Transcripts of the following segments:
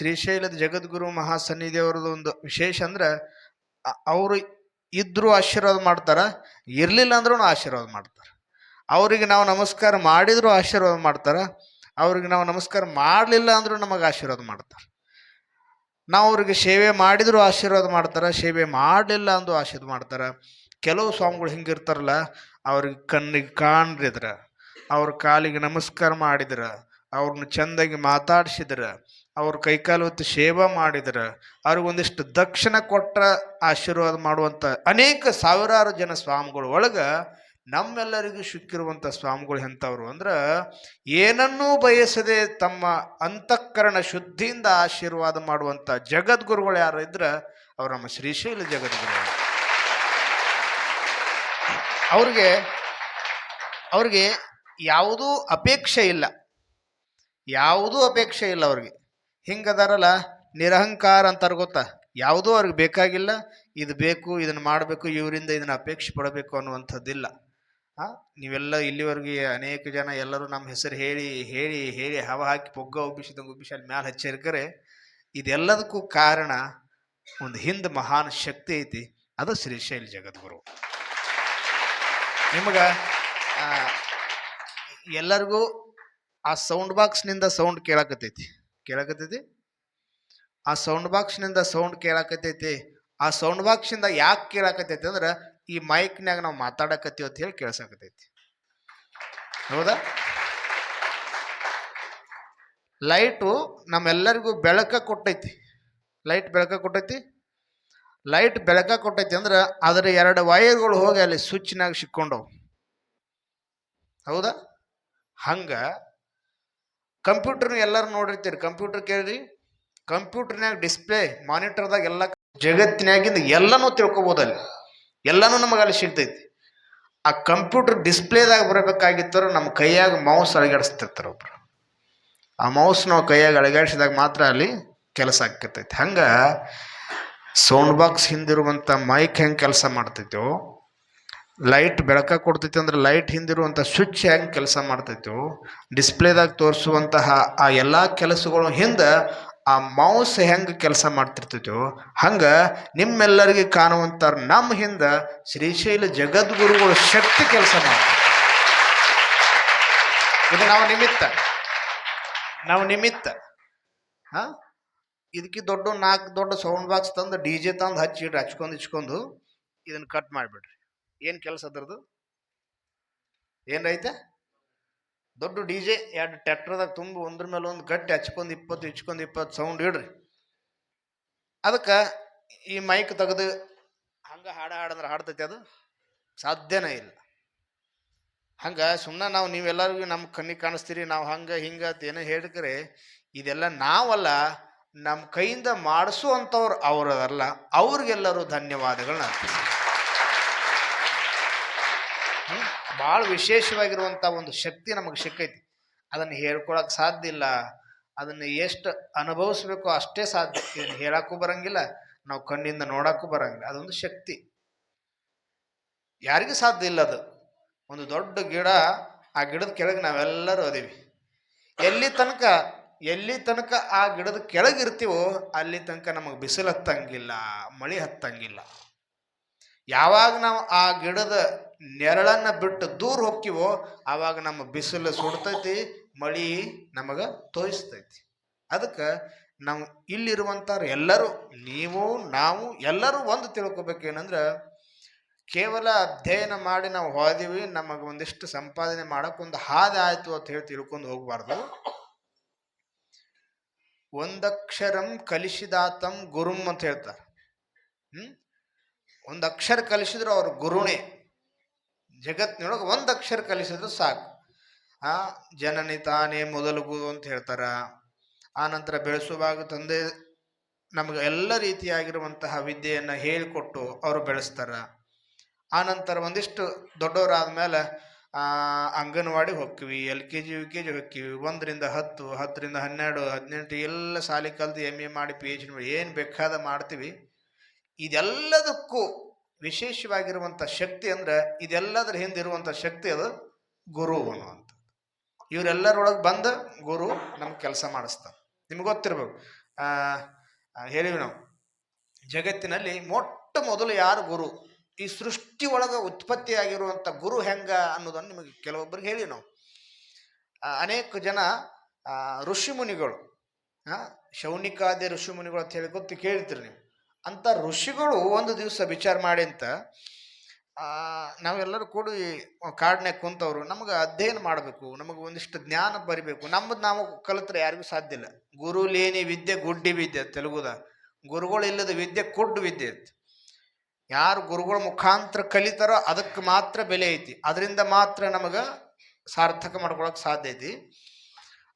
ಶ್ರೀಶೈಲದ ಜಗದ್ಗುರು ಮಹಾಸನ್ನಿಧಿಯವ್ರದ್ದು ಒಂದು ವಿಶೇಷ ಅಂದ್ರೆ ಅವರು ಇದ್ದರೂ ಆಶೀರ್ವಾದ ಮಾಡ್ತಾರೆ, ಇರಲಿಲ್ಲ ಅಂದ್ರೂ ಆಶೀರ್ವಾದ ಮಾಡ್ತಾರೆ. ಅವರಿಗೆ ನಾವು ನಮಸ್ಕಾರ ಮಾಡಿದರೂ ಆಶೀರ್ವಾದ ಮಾಡ್ತಾರೆ, ಅವ್ರಿಗೆ ನಾವು ನಮಸ್ಕಾರ ಮಾಡಲಿಲ್ಲ ಅಂದ್ರೂ ನಮಗೆ ಆಶೀರ್ವಾದ ಮಾಡ್ತಾರೆ. ನಾವು ಅವ್ರಿಗೆ ಸೇವೆ ಮಾಡಿದರೂ ಆಶೀರ್ವಾದ ಮಾಡ್ತಾರೆ, ಸೇವೆ ಮಾಡಲಿಲ್ಲ ಅಂದು ಆಶೀರ್ವಾದ ಮಾಡ್ತಾರೆ. ಕೆಲವು ಸ್ವಾಮಿಗಳು ಹಿಂಗಿರ್ತಾರಲ್ಲ, ಅವ್ರಿಗೆ ಕಣ್ಣಿಗೆ ಕಾಣ್ರಿದ್ರ, ಅವ್ರ ಕಾಲಿಗೆ ನಮಸ್ಕಾರ ಮಾಡಿದ್ರ, ಅವ್ರನ್ನ ಚಂದಾಗಿ ಮಾತಾಡ್ಸಿದ್ರ ಅವ್ರ ಕೈಕಾಲು ಹೊತ್ತು ಸೇವಾ ಮಾಡಿದ್ರ ಅವ್ರಿಗೊಂದಿಷ್ಟು ದಕ್ಷಿಣ ಕೊಟ್ಟ ಆಶೀರ್ವಾದ ಮಾಡುವಂಥ ಅನೇಕ ಸಾವಿರಾರು ಜನ ಸ್ವಾಮಿಗಳು ಒಳಗೆ ನಮ್ಮೆಲ್ಲರಿಗೂ ಸಿಕ್ಕಿರುವಂಥ ಸ್ವಾಮಿಗಳು ಎಂಥವ್ರು ಅಂದ್ರೆ ಏನನ್ನೂ ಬಯಸದೆ ತಮ್ಮ ಅಂತಃಕರಣ ಶುದ್ಧಿಯಿಂದ ಆಶೀರ್ವಾದ ಮಾಡುವಂಥ ಜಗದ್ಗುರುಗಳು ಯಾರು ಇದ್ರೆ ಅವ್ರು ನಮ್ಮ ಶ್ರೀಶೈಲ ಜಗದ್ಗುರು. ಅವ್ರಿಗೆ ಅವ್ರಿಗೆ ಯಾವುದೂ ಅಪೇಕ್ಷೆ ಇಲ್ಲ. ಯಾವುದೂ ಅಪೇಕ್ಷೆ ಇಲ್ಲ ಅವ್ರಿಗೆ. ಹಿಂಗದಾರಲ್ಲ, ನಿರಹಂಕಾರ ಅಂತಾರೆ ಗೊತ್ತಾ? ಯಾವುದೂ ಅವ್ರಿಗೆ ಬೇಕಾಗಿಲ್ಲ, ಇದು ಬೇಕು ಇದನ್ನು ಮಾಡಬೇಕು, ಇವರಿಂದ ಇದನ್ನು ಅಪೇಕ್ಷೆ ಪಡಬೇಕು ಅನ್ನುವಂಥದ್ದಿಲ್ಲ. ನೀವೆಲ್ಲ ಇಲ್ಲಿವರೆಗೆ ಅನೇಕ ಜನ ಎಲ್ಲರೂ ನಮ್ಮ ಹೆಸರು ಹೇಳಿ ಹೇಳಿ ಹೇಳಿ ಹವ ಹಾಕಿ ಪೊಗ್ಗ ಉಬ್ಬಿಸಿ ಅಲ್ಲಿ ಮ್ಯಾಲೆ ಹಚ್ಚಿರ್ಕರೆ, ಇದೆಲ್ಲದಕ್ಕೂ ಕಾರಣ ಒಂದು ಹಿಂದೆ ಮಹಾನ್ ಶಕ್ತಿ ಐತಿ, ಅದು ಶ್ರೀಶೈಲ್ ಜಗದ್ಗುರು. ನಿಮಗೆ ಎಲ್ಲರಿಗೂ ಆ ಸೌಂಡ್ ಬಾಕ್ಸ್ನಿಂದ ಸೌಂಡ್ ಕೇಳಕತ್ತೈತಿ. ಕೇಳಕತ್ತೈತಿ? ಆ ಸೌಂಡ್ ಬಾಕ್ಸ್ನಿಂದ ಸೌಂಡ್ ಕೇಳಕತ್ತೈತಿ. ಆ ಸೌಂಡ್ ಬಾಕ್ಸಿಂದ ಯಾಕೆ ಕೇಳಕತ್ತೈತಿ ಅಂದ್ರೆ, ಈ ಮೈಕ್ನಾಗ ನಾವು ಮಾತಾಡಕತ್ತೀವಿ ಅಂತ ಹೇಳಿ ಕೇಳ್ಸಕತ್ತೈತಿ. ಹೌದಾ? ಲೈಟು ನಮ್ಮೆಲ್ಲರಿಗೂ ಬೆಳಕ ಕೊಟ್ಟೈತಿ. ಲೈಟ್ ಬೆಳಕ ಕೊಟ್ಟೈತಿ? ಲೈಟ್ ಬೆಳಕ ಕೊಟ್ಟೈತಿ ಅಂದ್ರೆ, ಅದರ ಎರಡು ವೈರ್ಗಳು ಹೋಗಿ ಅಲ್ಲಿ ಸ್ವಿಚ್ನಾಗ ಸಿಕ್ಕೊಂಡವು. ಹೌದಾ? ಹಂಗ ಕಂಪ್ಯೂಟರ್ನ ಎಲ್ಲರೂ ನೋಡಿರ್ತೀರಿ. ಕಂಪ್ಯೂಟರ್ ಕೇಳ್ರಿ ಕಂಪ್ಯೂಟರ್ನಾಗ ಡಿಸ್ಪ್ಲೇ ಮಾನಿಟರ್ದಾಗ ಎಲ್ಲ ಜಗತ್ತಿನಾಗಿಂದ ಎಲ್ಲನೂ ತಿಳ್ಕೊಬೋದು ಅಲ್ಲಿ ಎಲ್ಲನೂ ನಮಗೆ ಅಲ್ಲಿ ಸಿಗ್ತೈತಿ. ಆ ಕಂಪ್ಯೂಟರ್ ಡಿಸ್ಪ್ಲೇದಾಗ ಬರಬೇಕಾಗಿತ್ತರ ನಮ್ಮ ಕೈಯಾಗ ಮೌಸ್ ಅಳಗಾಡಿಸ್ತಿರ್ತಾರೆ ಒಬ್ರು. ಆ ಮೌಸ್ ನಾವು ಕೈಯಾಗ ಅಳಗಾಡಿಸಿದಾಗ ಮಾತ್ರ ಅಲ್ಲಿ ಕೆಲಸ ಆಗ್ತಿರ್ತೈತಿ ಹಂಗೆ ಸೌಂಡ್ ಬಾಕ್ಸ್ ಹಿಂದಿರುವಂಥ ಮೈಕ್ ಹೆಂಗೆ ಕೆಲಸ ಮಾಡ್ತೈತೋ ಲೈಟ್ ಬೆಳಕ ಕೊಡ್ತೈತಿ ಅಂದ್ರೆ ಲೈಟ್ ಹಿಂದಿರುವಂಥ ಸ್ವಿಚ್ ಹೆಂಗೆ ಕೆಲಸ ಮಾಡ್ತೈತೋ ಡಿಸ್ಪ್ಲೇದಾಗ ತೋರಿಸುವಂತಹ ಆ ಎಲ್ಲ ಕೆಲಸಗಳು ಹಿಂದೆ ಆ ಮೌಸ್ ಹೆಂಗೆ ಕೆಲಸ ಮಾಡ್ತಿರ್ತೈತೋ, ಹಂಗೆ ನಿಮ್ಮೆಲ್ಲರಿಗೆ ಕಾಣುವಂಥ ನಮ್ಮ ಹಿಂದೆ ಶ್ರೀಶೈಲ ಜಗದ್ಗುರುಗಳು ಶಕ್ತಿ ಕೆಲಸ ಮಾಡ್ತಾರೆ ಇದು ನಾವು ನಿಮಿತ್ತ. ನಾವು ನಿಮಿತ್ತ. ಹಾ? ಇದಕ್ಕೆ ದೊಡ್ಡ ನಾಲ್ಕು ದೊಡ್ಡ ಸೌಂಡ್ ಬಾಕ್ಸ್ ತಂದು ಡಿ ಜೆ ತಂದು ಹಚ್ಚಿ ಹಚ್ಕೊಂಡು ಇಚ್ಕೊಂಡು ಇದನ್ನ ಕಟ್ ಮಾಡಿಬಿಡ್ರಿ. ಏನು ಕೆಲಸ ಅದ್ರದ್ದು? ಏನೈತೆ ದೊಡ್ಡ ಡಿ ಜೆ ಎರಡು ಟ್ಯಾಕ್ಟ್ರದಾಗ ತುಂಬ ಒಂದ್ರ ಮೇಲೆ ಒಂದು ಗಟ್ಟಿ ಹಚ್ಕೊಂಡು ಇಪ್ಪತ್ತು ಇಚ್ಕೊಂಡು ಇಪ್ಪತ್ತು ಸೌಂಡ್ ಇಡ್ರಿ. ಅದಕ್ಕೆ ಈ ಮೈಕ್ ತೆಗೆದು ಹಂಗೆ ಹಾಡು ಹಾಡಂದ್ರೆ ಹಾಡ್ತೈತಿ ಅದು? ಸಾಧ್ಯನೇ ಇಲ್ಲ. ಹಂಗೆ ಸುಮ್ಮನೆ ನಾವು ನೀವೆಲ್ಲರಿಗೂ ನಮ್ಮ ಕಣ್ಣಿಗೆ ಕಾಣಿಸ್ತೀರಿ ನಾವು ಹಂಗೆ ಹಿಂಗೆ ಅಂತ ಏನೋ ಹೇಳಿದ್ರೆ ಇದೆಲ್ಲ ನಾವಲ್ಲ ನಮ್ಮ ಕೈಯಿಂದ ಮಾಡಿಸುವಂಥವ್ರು ಅವರಲ್ಲ ಅವ್ರಿಗೆಲ್ಲರೂ ಧನ್ಯವಾದಗಳನ್ನ ಭಾಳ ವಿಶೇಷವಾಗಿರುವಂಥ ಒಂದು ಶಕ್ತಿ ನಮಗೆ ಸಿಕ್ಕೈತಿ. ಅದನ್ನು ಹೇಳ್ಕೊಳಕ್ಕೆ ಸಾಧ್ಯ ಇಲ್ಲ. ಅದನ್ನು ಎಷ್ಟು ಅನುಭವಿಸ್ಬೇಕು ಅಷ್ಟೇ ಸಾಧ್ಯ. ಇದನ್ನು ಹೇಳಕ್ಕೂ ಬರಂಗಿಲ್ಲ, ನಾವು ಕಣ್ಣಿಂದ ನೋಡಕ್ಕೂ ಬರಂಗಿಲ್ಲ. ಅದೊಂದು ಶಕ್ತಿ. ಯಾರಿಗೂ ಸಾಧ್ಯ ಇಲ್ಲ ಅದು. ಒಂದು ದೊಡ್ಡ ಗಿಡ, ಆ ಗಿಡದ ಕೆಳಗೆ ನಾವೆಲ್ಲರೂ ಅದೀವಿ. ಎಲ್ಲಿ ತನಕ ಎಲ್ಲಿ ತನಕ ಆ ಗಿಡದ ಕೆಳಗೆ ಇರ್ತೀವೋ ಅಲ್ಲಿ ತನಕ ನಮಗೆ ಬಿಸಿಲು ಹತ್ತಂಗಿಲ್ಲ, ಮಳೆ ಹತ್ತಂಗಿಲ್ಲ. ಯಾವಾಗ ನಾವು ಆ ಗಿಡದ ನೆರಳನ್ನ ಬಿಟ್ಟು ದೂರ ಹೋಗ್ತೀವೋ, ಆವಾಗ ನಮ್ಮ ಬಿಸಿಲು ಸುಡ್ತೈತಿ, ಮಳಿ ನಮಗೆ ತೋಯಿಸ್ತೈತಿ. ಅದಕ್ಕೆ ನಾವು ಇಲ್ಲಿರುವಂಥವ್ರು ಎಲ್ಲರೂ, ನೀವು, ನಾವು ಎಲ್ಲರೂ ಒಂದು ತಿಳ್ಕೊಬೇಕೇನಂದ್ರೆ ಕೇವಲ ಅಧ್ಯಯನ ಮಾಡಿ ನಾವು ಹೋದಿವಿ, ನಮಗೆ ಒಂದಿಷ್ಟು ಸಂಪಾದನೆ ಮಾಡೋಕ್ಕೊಂದು ಹಾದಿ ಆಯ್ತು ಅಂತ ಹೇಳಿ ತಿಳ್ಕೊಂಡು ಹೋಗ್ಬಾರ್ದು. ಒಂದಕ್ಷರಂ ಕಲಿಸಿದಾತಂ ಗುರುಂ ಅಂತ ಹೇಳ್ತಾರೆ. ಹ್ಮ್? ಒಂದು ಅಕ್ಷರ ಕಲಿಸಿದ್ರು ಅವ್ರ ಗುರುಣೆ ಜಗತ್ತಿನೊಳಗೆ ಒಂದು ಅಕ್ಷರ ಕಲಿಸಿದ್ರೆ ಸಾಕು. ಆ, ಜನನಿ ತಾನೇ ಮೊದಲಗು ಅಂತ ಹೇಳ್ತಾರ. ಆ ನಂತರ ಬೆಳೆಸುವಾಗ ತಂದೆ ನಮಗೆ ಎಲ್ಲ ರೀತಿಯಾಗಿರುವಂತಹ ವಿದ್ಯೆಯನ್ನು ಹೇಳಿಕೊಟ್ಟು ಅವರು ಬೆಳೆಸ್ತಾರ. ಆ ನಂತರ ಒಂದಿಷ್ಟು ದೊಡ್ಡವರಾದ ಮೇಲೆ ಅಂಗನವಾಡಿ ಹೋಗ್ತೀವಿ, L K G U K G ಹೋಗ್ತೀವಿ. ಒಂದರಿಂದ ಹತ್ತು, ಹತ್ತರಿಂದ ಹನ್ನೆರಡು, ಹದಿನೆಂಟು, ಎಲ್ಲ ಸಾಲಿ ಕಲ್ತು ಎಂ ಎ ಮಾಡಿ ಪಿ ಎಚ್ ಡಿ ಏನು ಬೇಕಾದ ಮಾಡ್ತೀವಿ. ಇದೆಲ್ಲದಕ್ಕೂ ವಿಶೇಷವಾಗಿರುವಂಥ ಶಕ್ತಿ ಅಂದ್ರೆ ಇದೆಲ್ಲದರ ಹಿಂದಿರುವಂಥ ಶಕ್ತಿ ಅದು ಗುರು ಅನ್ನುವಂಥ ಇವರೆಲ್ಲರೊಳಗೆ ಬಂದು ಗುರು ನಮ್ಗೆ ಕೆಲಸ ಮಾಡಿಸ್ತಾನೆ. ನಿಮ್ಗೆ ಗೊತ್ತಿರ್ಬೇಕು. ಹೇಳಿವಿ ನಾವು. ಜಗತ್ತಿನಲ್ಲಿ ಮೊಟ್ಟ ಮೊದಲು ಯಾರು ಗುರು? ಈ ಸೃಷ್ಟಿ ಒಳಗೆ ಉತ್ಪತ್ತಿಯಾಗಿರುವಂಥ ಗುರು ಹೆಂಗ ಅನ್ನೋದನ್ನು ನಿಮಗೆ ಕೆಲವೊಬ್ಬರಿಗೆ ಹೇಳಿ ನಾವು. ಅನೇಕ ಜನ ಋಷಿ ಋಷಿಮುನಿಗಳು ಹಾಂ ಶೌನಿಕಾದಿ ಋಷಿಮುನಿಗಳು ಅಂತ ಹೇಳಿ ಗೊತ್ತು ಕೇಳ್ತೀರಿ ನೀವು. ಅಂಥ ಋಷಿಗಳು ಒಂದು ದಿವಸ ವಿಚಾರ ಮಾಡಿ ಅಂತ ನಾವೆಲ್ಲರೂ ಕೂಡಿ ಕಾಡನೆ ಕುಂತವ್ರು, ನಮಗೆ ಅಧ್ಯಯನ ಮಾಡಬೇಕು, ನಮಗೆ ಒಂದಿಷ್ಟು ಜ್ಞಾನ ಬರಿಬೇಕು. ನಮ್ಮದು ನಾವು ಕಲಿತ್ರೆ ಯಾರಿಗೂ ಸಾಧ್ಯ ಇಲ್ಲ. ಗುರು ಲೇನಿ ವಿದ್ಯೆ ಗುಡ್ಡಿ ವಿದ್ಯೆ ತೆಲುಗುದ. ಗುರುಗಳು ಇಲ್ಲದ ವಿದ್ಯೆ ಕುಡ್ಡು ವಿದ್ಯೆ ಐತಿ ಯಾರು ಗುರುಗಳ ಮುಖಾಂತರ ಕಲಿತಾರೋ ಅದಕ್ಕೆ ಮಾತ್ರ ಬೆಲೆ ಐತಿ. ಅದರಿಂದ ಮಾತ್ರ ನಮಗೆ ಸಾರ್ಥಕ ಮಾಡ್ಕೊಳಕ್ಕೆ ಸಾಧ್ಯ ಐತಿ.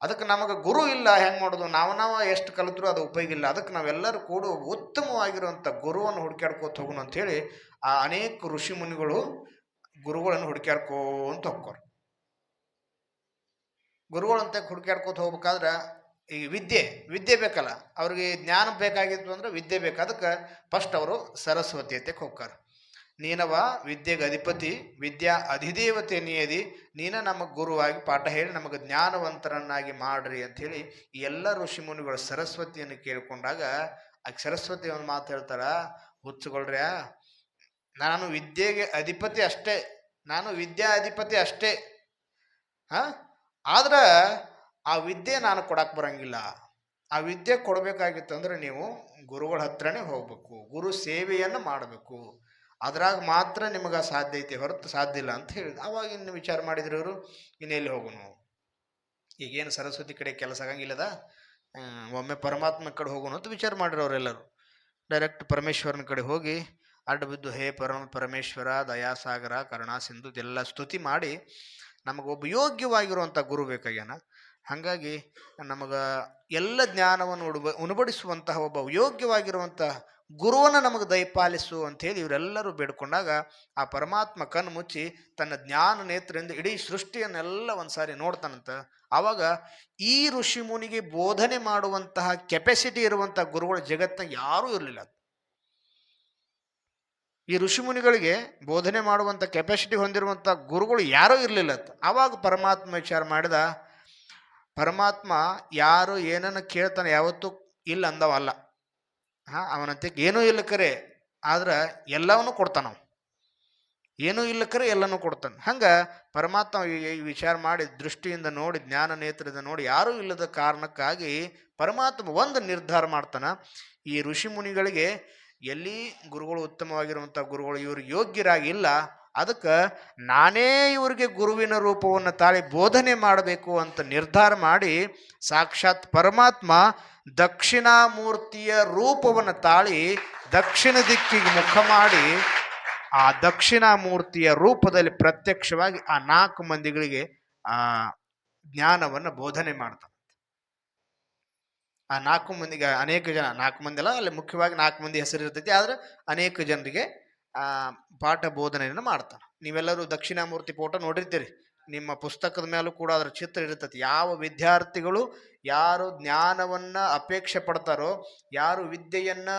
ಅದಕ್ಕೆ ನಮಗೆ ಗುರು ಇಲ್ಲ, ಹೆಂಗೆ ಮಾಡೋದು? ನಾವು ನಾವು ಎಷ್ಟು ಕಲಿತರೂ ಅದು ಉಪಯೋಗ ಇಲ್ಲ. ಅದಕ್ಕೆ ನಾವೆಲ್ಲರೂ ಕೂಡ ಉತ್ತಮವಾಗಿರುವಂಥ ಗುರುವನ್ನು ಹುಡುಕ್ಯಾಡ್ಕೋತ ಹೋಗೋಣ ಅಂಥೇಳಿ ಆ ಅನೇಕ ಋಷಿ ಮುನಿಗಳು ಗುರುಗಳನ್ನು ಹುಡುಕ್ಯಾಡ್ಕೋಂತ ಹೋಗ್ಕೋರು. ಗುರುಗಳಂತ ಹುಡುಕ್ಯಾಡ್ಕೋತ ಹೋಗ್ಬೇಕಾದ್ರೆ ಈ ವಿದ್ಯೆ ವಿದ್ಯೆ ಬೇಕಲ್ಲ. ಅವ್ರಿಗೆ ಜ್ಞಾನ ಬೇಕಾಗಿತ್ತು ಅಂದ್ರೆ ವಿದ್ಯೆ ಬೇಕು. ಅದಕ್ಕೆ ಫಸ್ಟ್ ಅವರು ಸರಸ್ವತಿ ಅಂತಕ್ಕೆ ಹೋಗ್ತಾರೆ ನೀನವ ವಿದ್ಯೆಗೆ ಅಧಿಪತಿ, ವಿದ್ಯಾ ಅಧಿದೇವತೆ ನೀಯದಿ, ನೀನ ನಮಗೆ ಗುರುವಾಗಿ ಪಾಠ ಹೇಳಿ ನಮಗೆ ಜ್ಞಾನವಂತರನ್ನಾಗಿ ಮಾಡ್ರಿ ಅಂಥೇಳಿ ಈ ಎಲ್ಲ ಋಷಿ ಮುನಿಗಳು ಸರಸ್ವತಿಯನ್ನು ಕೇಳಿಕೊಂಡಾಗ, ಆ ಸರಸ್ವತಿ ಒಂದು ಮಾತು ಹೇಳ್ತಾರ, ಹುಚ್ಚುಗೊಳ್ರ್ಯಾ, ನಾನು ವಿದ್ಯೆಗೆ ಅಧಿಪತಿ ಅಷ್ಟೇ, ನಾನು ವಿದ್ಯಾ ಅಧಿಪತಿ ಅಷ್ಟೇ, ಹಾ, ಆದ್ರೆ ಆ ವಿದ್ಯೆ ನಾನು ಕೊಡಕ್ಕೆ ಬರಂಗಿಲ್ಲ. ಆ ವಿದ್ಯೆ ಕೊಡಬೇಕಾಗಿತ್ತು ಅಂದ್ರೆ ನೀವು ಗುರುಗಳ ಹತ್ರನೇ ಹೋಗ್ಬೇಕು, ಗುರು ಸೇವೆಯನ್ನು ಮಾಡಬೇಕು. ಅದ್ರಾಗ ಮಾತ್ರ ನಿಮಗೆ ಸಾಧ್ಯ ಐತಿ ಹೊರತು ಸಾಧ್ಯ ಇಲ್ಲ ಅಂತ ಹೇಳಿ ಅವಾಗ ಇನ್ನು ವಿಚಾರ ಮಾಡಿದ್ರು ಇವರು? ಇನ್ನೆಲ್ಲಿ ಹೋಗೋಣ ಈಗೇನು ಸರಸ್ವತಿ ಕಡೆ ಕೆಲಸ ಆಗಂಗಿಲ್ಲದ? ಒಮ್ಮೆ ಪರಮಾತ್ಮ ಕಡೆ ಹೋಗೋಣ ಅಂತ ವಿಚಾರ ಮಾಡಿರೋರೆಲ್ಲರೂ ಡೈರೆಕ್ಟ್ ಪರಮೇಶ್ವರನ ಕಡೆ ಹೋಗಿ ಅಡ್ಡ ಬಿದ್ದು, ಹೇ ಪರಮ ಪರಮೇಶ್ವರ, ದಯಾಸಾಗರ ಕರುಣಾ ಸಿಂಧು ಇದೆಲ್ಲ ಸ್ತುತಿ ಮಾಡಿ ನಮಗೊಬ್ಬ ಯೋಗ್ಯವಾಗಿರುವಂಥ ಗುರು ಬೇಕಾಗ್ಯಾನ? ಹಾಗಾಗಿ ನಮಗೆ ಎಲ್ಲ ಜ್ಞಾನವನ್ನು ಉಡುಬ ಉಣಬಡಿಸುವಂತಹ ಒಬ್ಬ ಯೋಗ್ಯವಾಗಿರುವಂತಹ ಗುರುವನ್ನು ನಮಗೆ ದಯಪಾಲಿಸು ಹೇಳಿ ಇವರೆಲ್ಲರೂ ಬೇಡ್ಕೊಂಡಾಗ ಆ ಪರಮಾತ್ಮ ಕಣ್ಣು ಮುಚ್ಚಿ ತನ್ನ ಜ್ಞಾನ ನೇತ್ರದಿಂದ ಇಡೀ ಸೃಷ್ಟಿಯನ್ನೆಲ್ಲ ಒಂದ್ಸಾರಿ ನೋಡ್ತಾನಂತ. ಆವಾಗ ಈ ಋಷಿ ಮುನಿಗೆ ಬೋಧನೆ ಮಾಡುವಂತಹ ಕೆಪಾಸಿಟಿ ಇರುವಂತಹ ಗುರುಗಳ ಜಗತ್ತಿನ ಯಾರೂ ಇರಲಿಲ್ಲ. ಈ ಋಷಿ ಮುನಿಗಳಿಗೆ ಬೋಧನೆ ಮಾಡುವಂಥ ಕೆಪಾಸಿಟಿ ಹೊಂದಿರುವಂಥ ಗುರುಗಳು ಯಾರೂ ಇರಲಿಲ್ಲ. ಆವಾಗ ಪರಮಾತ್ಮ ವಿಚಾರ ಮಾಡಿದ ಪರಮಾತ್ಮ ಯಾರು ಏನನ್ನು ಕೇಳ್ತಾನೆ ಯಾವತ್ತೂ ಇಲ್ಲ ಅಂದವಲ್ಲ ಹಾಂ ಅವನಂತೆ ಏನೂ ಇಲ್ಲ ಕರೆ, ಆದ್ರೆ ಎಲ್ಲವನ್ನೂ ಕೊಡ್ತಾನ ಏನೂ ಇಲ್ಲ ಕರೆ, ಎಲ್ಲನೂ ಕೊಡ್ತಾನೆ. ಹಂಗೆ ಪರಮಾತ್ಮ ಈ ವಿಚಾರ ಮಾಡಿ ದೃಷ್ಟಿಯಿಂದ ನೋಡಿ, ಜ್ಞಾನ ನೇತ್ರದಿಂದ ನೋಡಿ, ಯಾರೂ ಇಲ್ಲದ ಕಾರಣಕ್ಕಾಗಿ ಪರಮಾತ್ಮ ಒಂದು ನಿರ್ಧಾರ ಮಾಡ್ತಾನೆ. ಈ ಋಷಿ ಮುನಿಗಳಿಗೆ ಎಲ್ಲಿ ಗುರುಗಳು ಉತ್ತಮವಾಗಿರುವಂಥ ಗುರುಗಳು ಇವರು ಯೋಗ್ಯರಾಗಿಲ್ಲ ಅದಕ್ಕೆ ನಾನೇ ಇವರಿಗೆ ಗುರುವಿನ ರೂಪವನ್ನು ತಾಳಿ ಬೋಧನೆ ಮಾಡಬೇಕು ಅಂತ ನಿರ್ಧಾರ ಮಾಡಿ ಸಾಕ್ಷಾತ್ ಪರಮಾತ್ಮ ದಕ್ಷಿಣಾಮೂರ್ತಿಯ ರೂಪವನ್ನು ತಾಳಿ ದಕ್ಷಿಣ ದಿಕ್ಕಿಗೆ ಮುಖ ಮಾಡಿ ಆ ದಕ್ಷಿಣಾಮೂರ್ತಿಯ ರೂಪದಲ್ಲಿ ಪ್ರತ್ಯಕ್ಷವಾಗಿ ಆ ನಾಲ್ಕು ಮಂದಿಗಳಿಗೆ ಆ ಜ್ಞಾನವನ್ನು ಬೋಧನೆ ಮಾಡ್ತಾನೆ ಆ ನಾಲ್ಕು ಮಂದಿಗೆ ಅನೇಕ ಜನ, ನಾಲ್ಕು ಮಂದಿ ಅಲ್ಲ, ಅಲ್ಲಿ ಮುಖ್ಯವಾಗಿ ನಾಲ್ಕು ಮಂದಿ ಹೆಸರು ಇರ್ತೈತಿ ಆದ್ರೆ ಅನೇಕ ಜನರಿಗೆ ಪಾಠ ಬೋಧನೆಯನ್ನು ಮಾಡ್ತಾನೆ. ನೀವೆಲ್ಲರೂ ದಕ್ಷಿಣಾಮೂರ್ತಿ ಫೋಟೋ ನೋಡಿರ್ತೀರಿ. ನಿಮ್ಮ ಪುಸ್ತಕದ ಮೇಲೂ ಕೂಡ ಅದರ ಚಿತ್ರ ಇರ್ತತಿ. ಯಾವ ವಿದ್ಯಾರ್ಥಿಗಳು ಯಾರು ಜ್ಞಾನವನ್ನ ಅಪೇಕ್ಷೆ ಪಡ್ತಾರೋ, ಯಾರು ವಿದ್ಯೆಯನ್ನ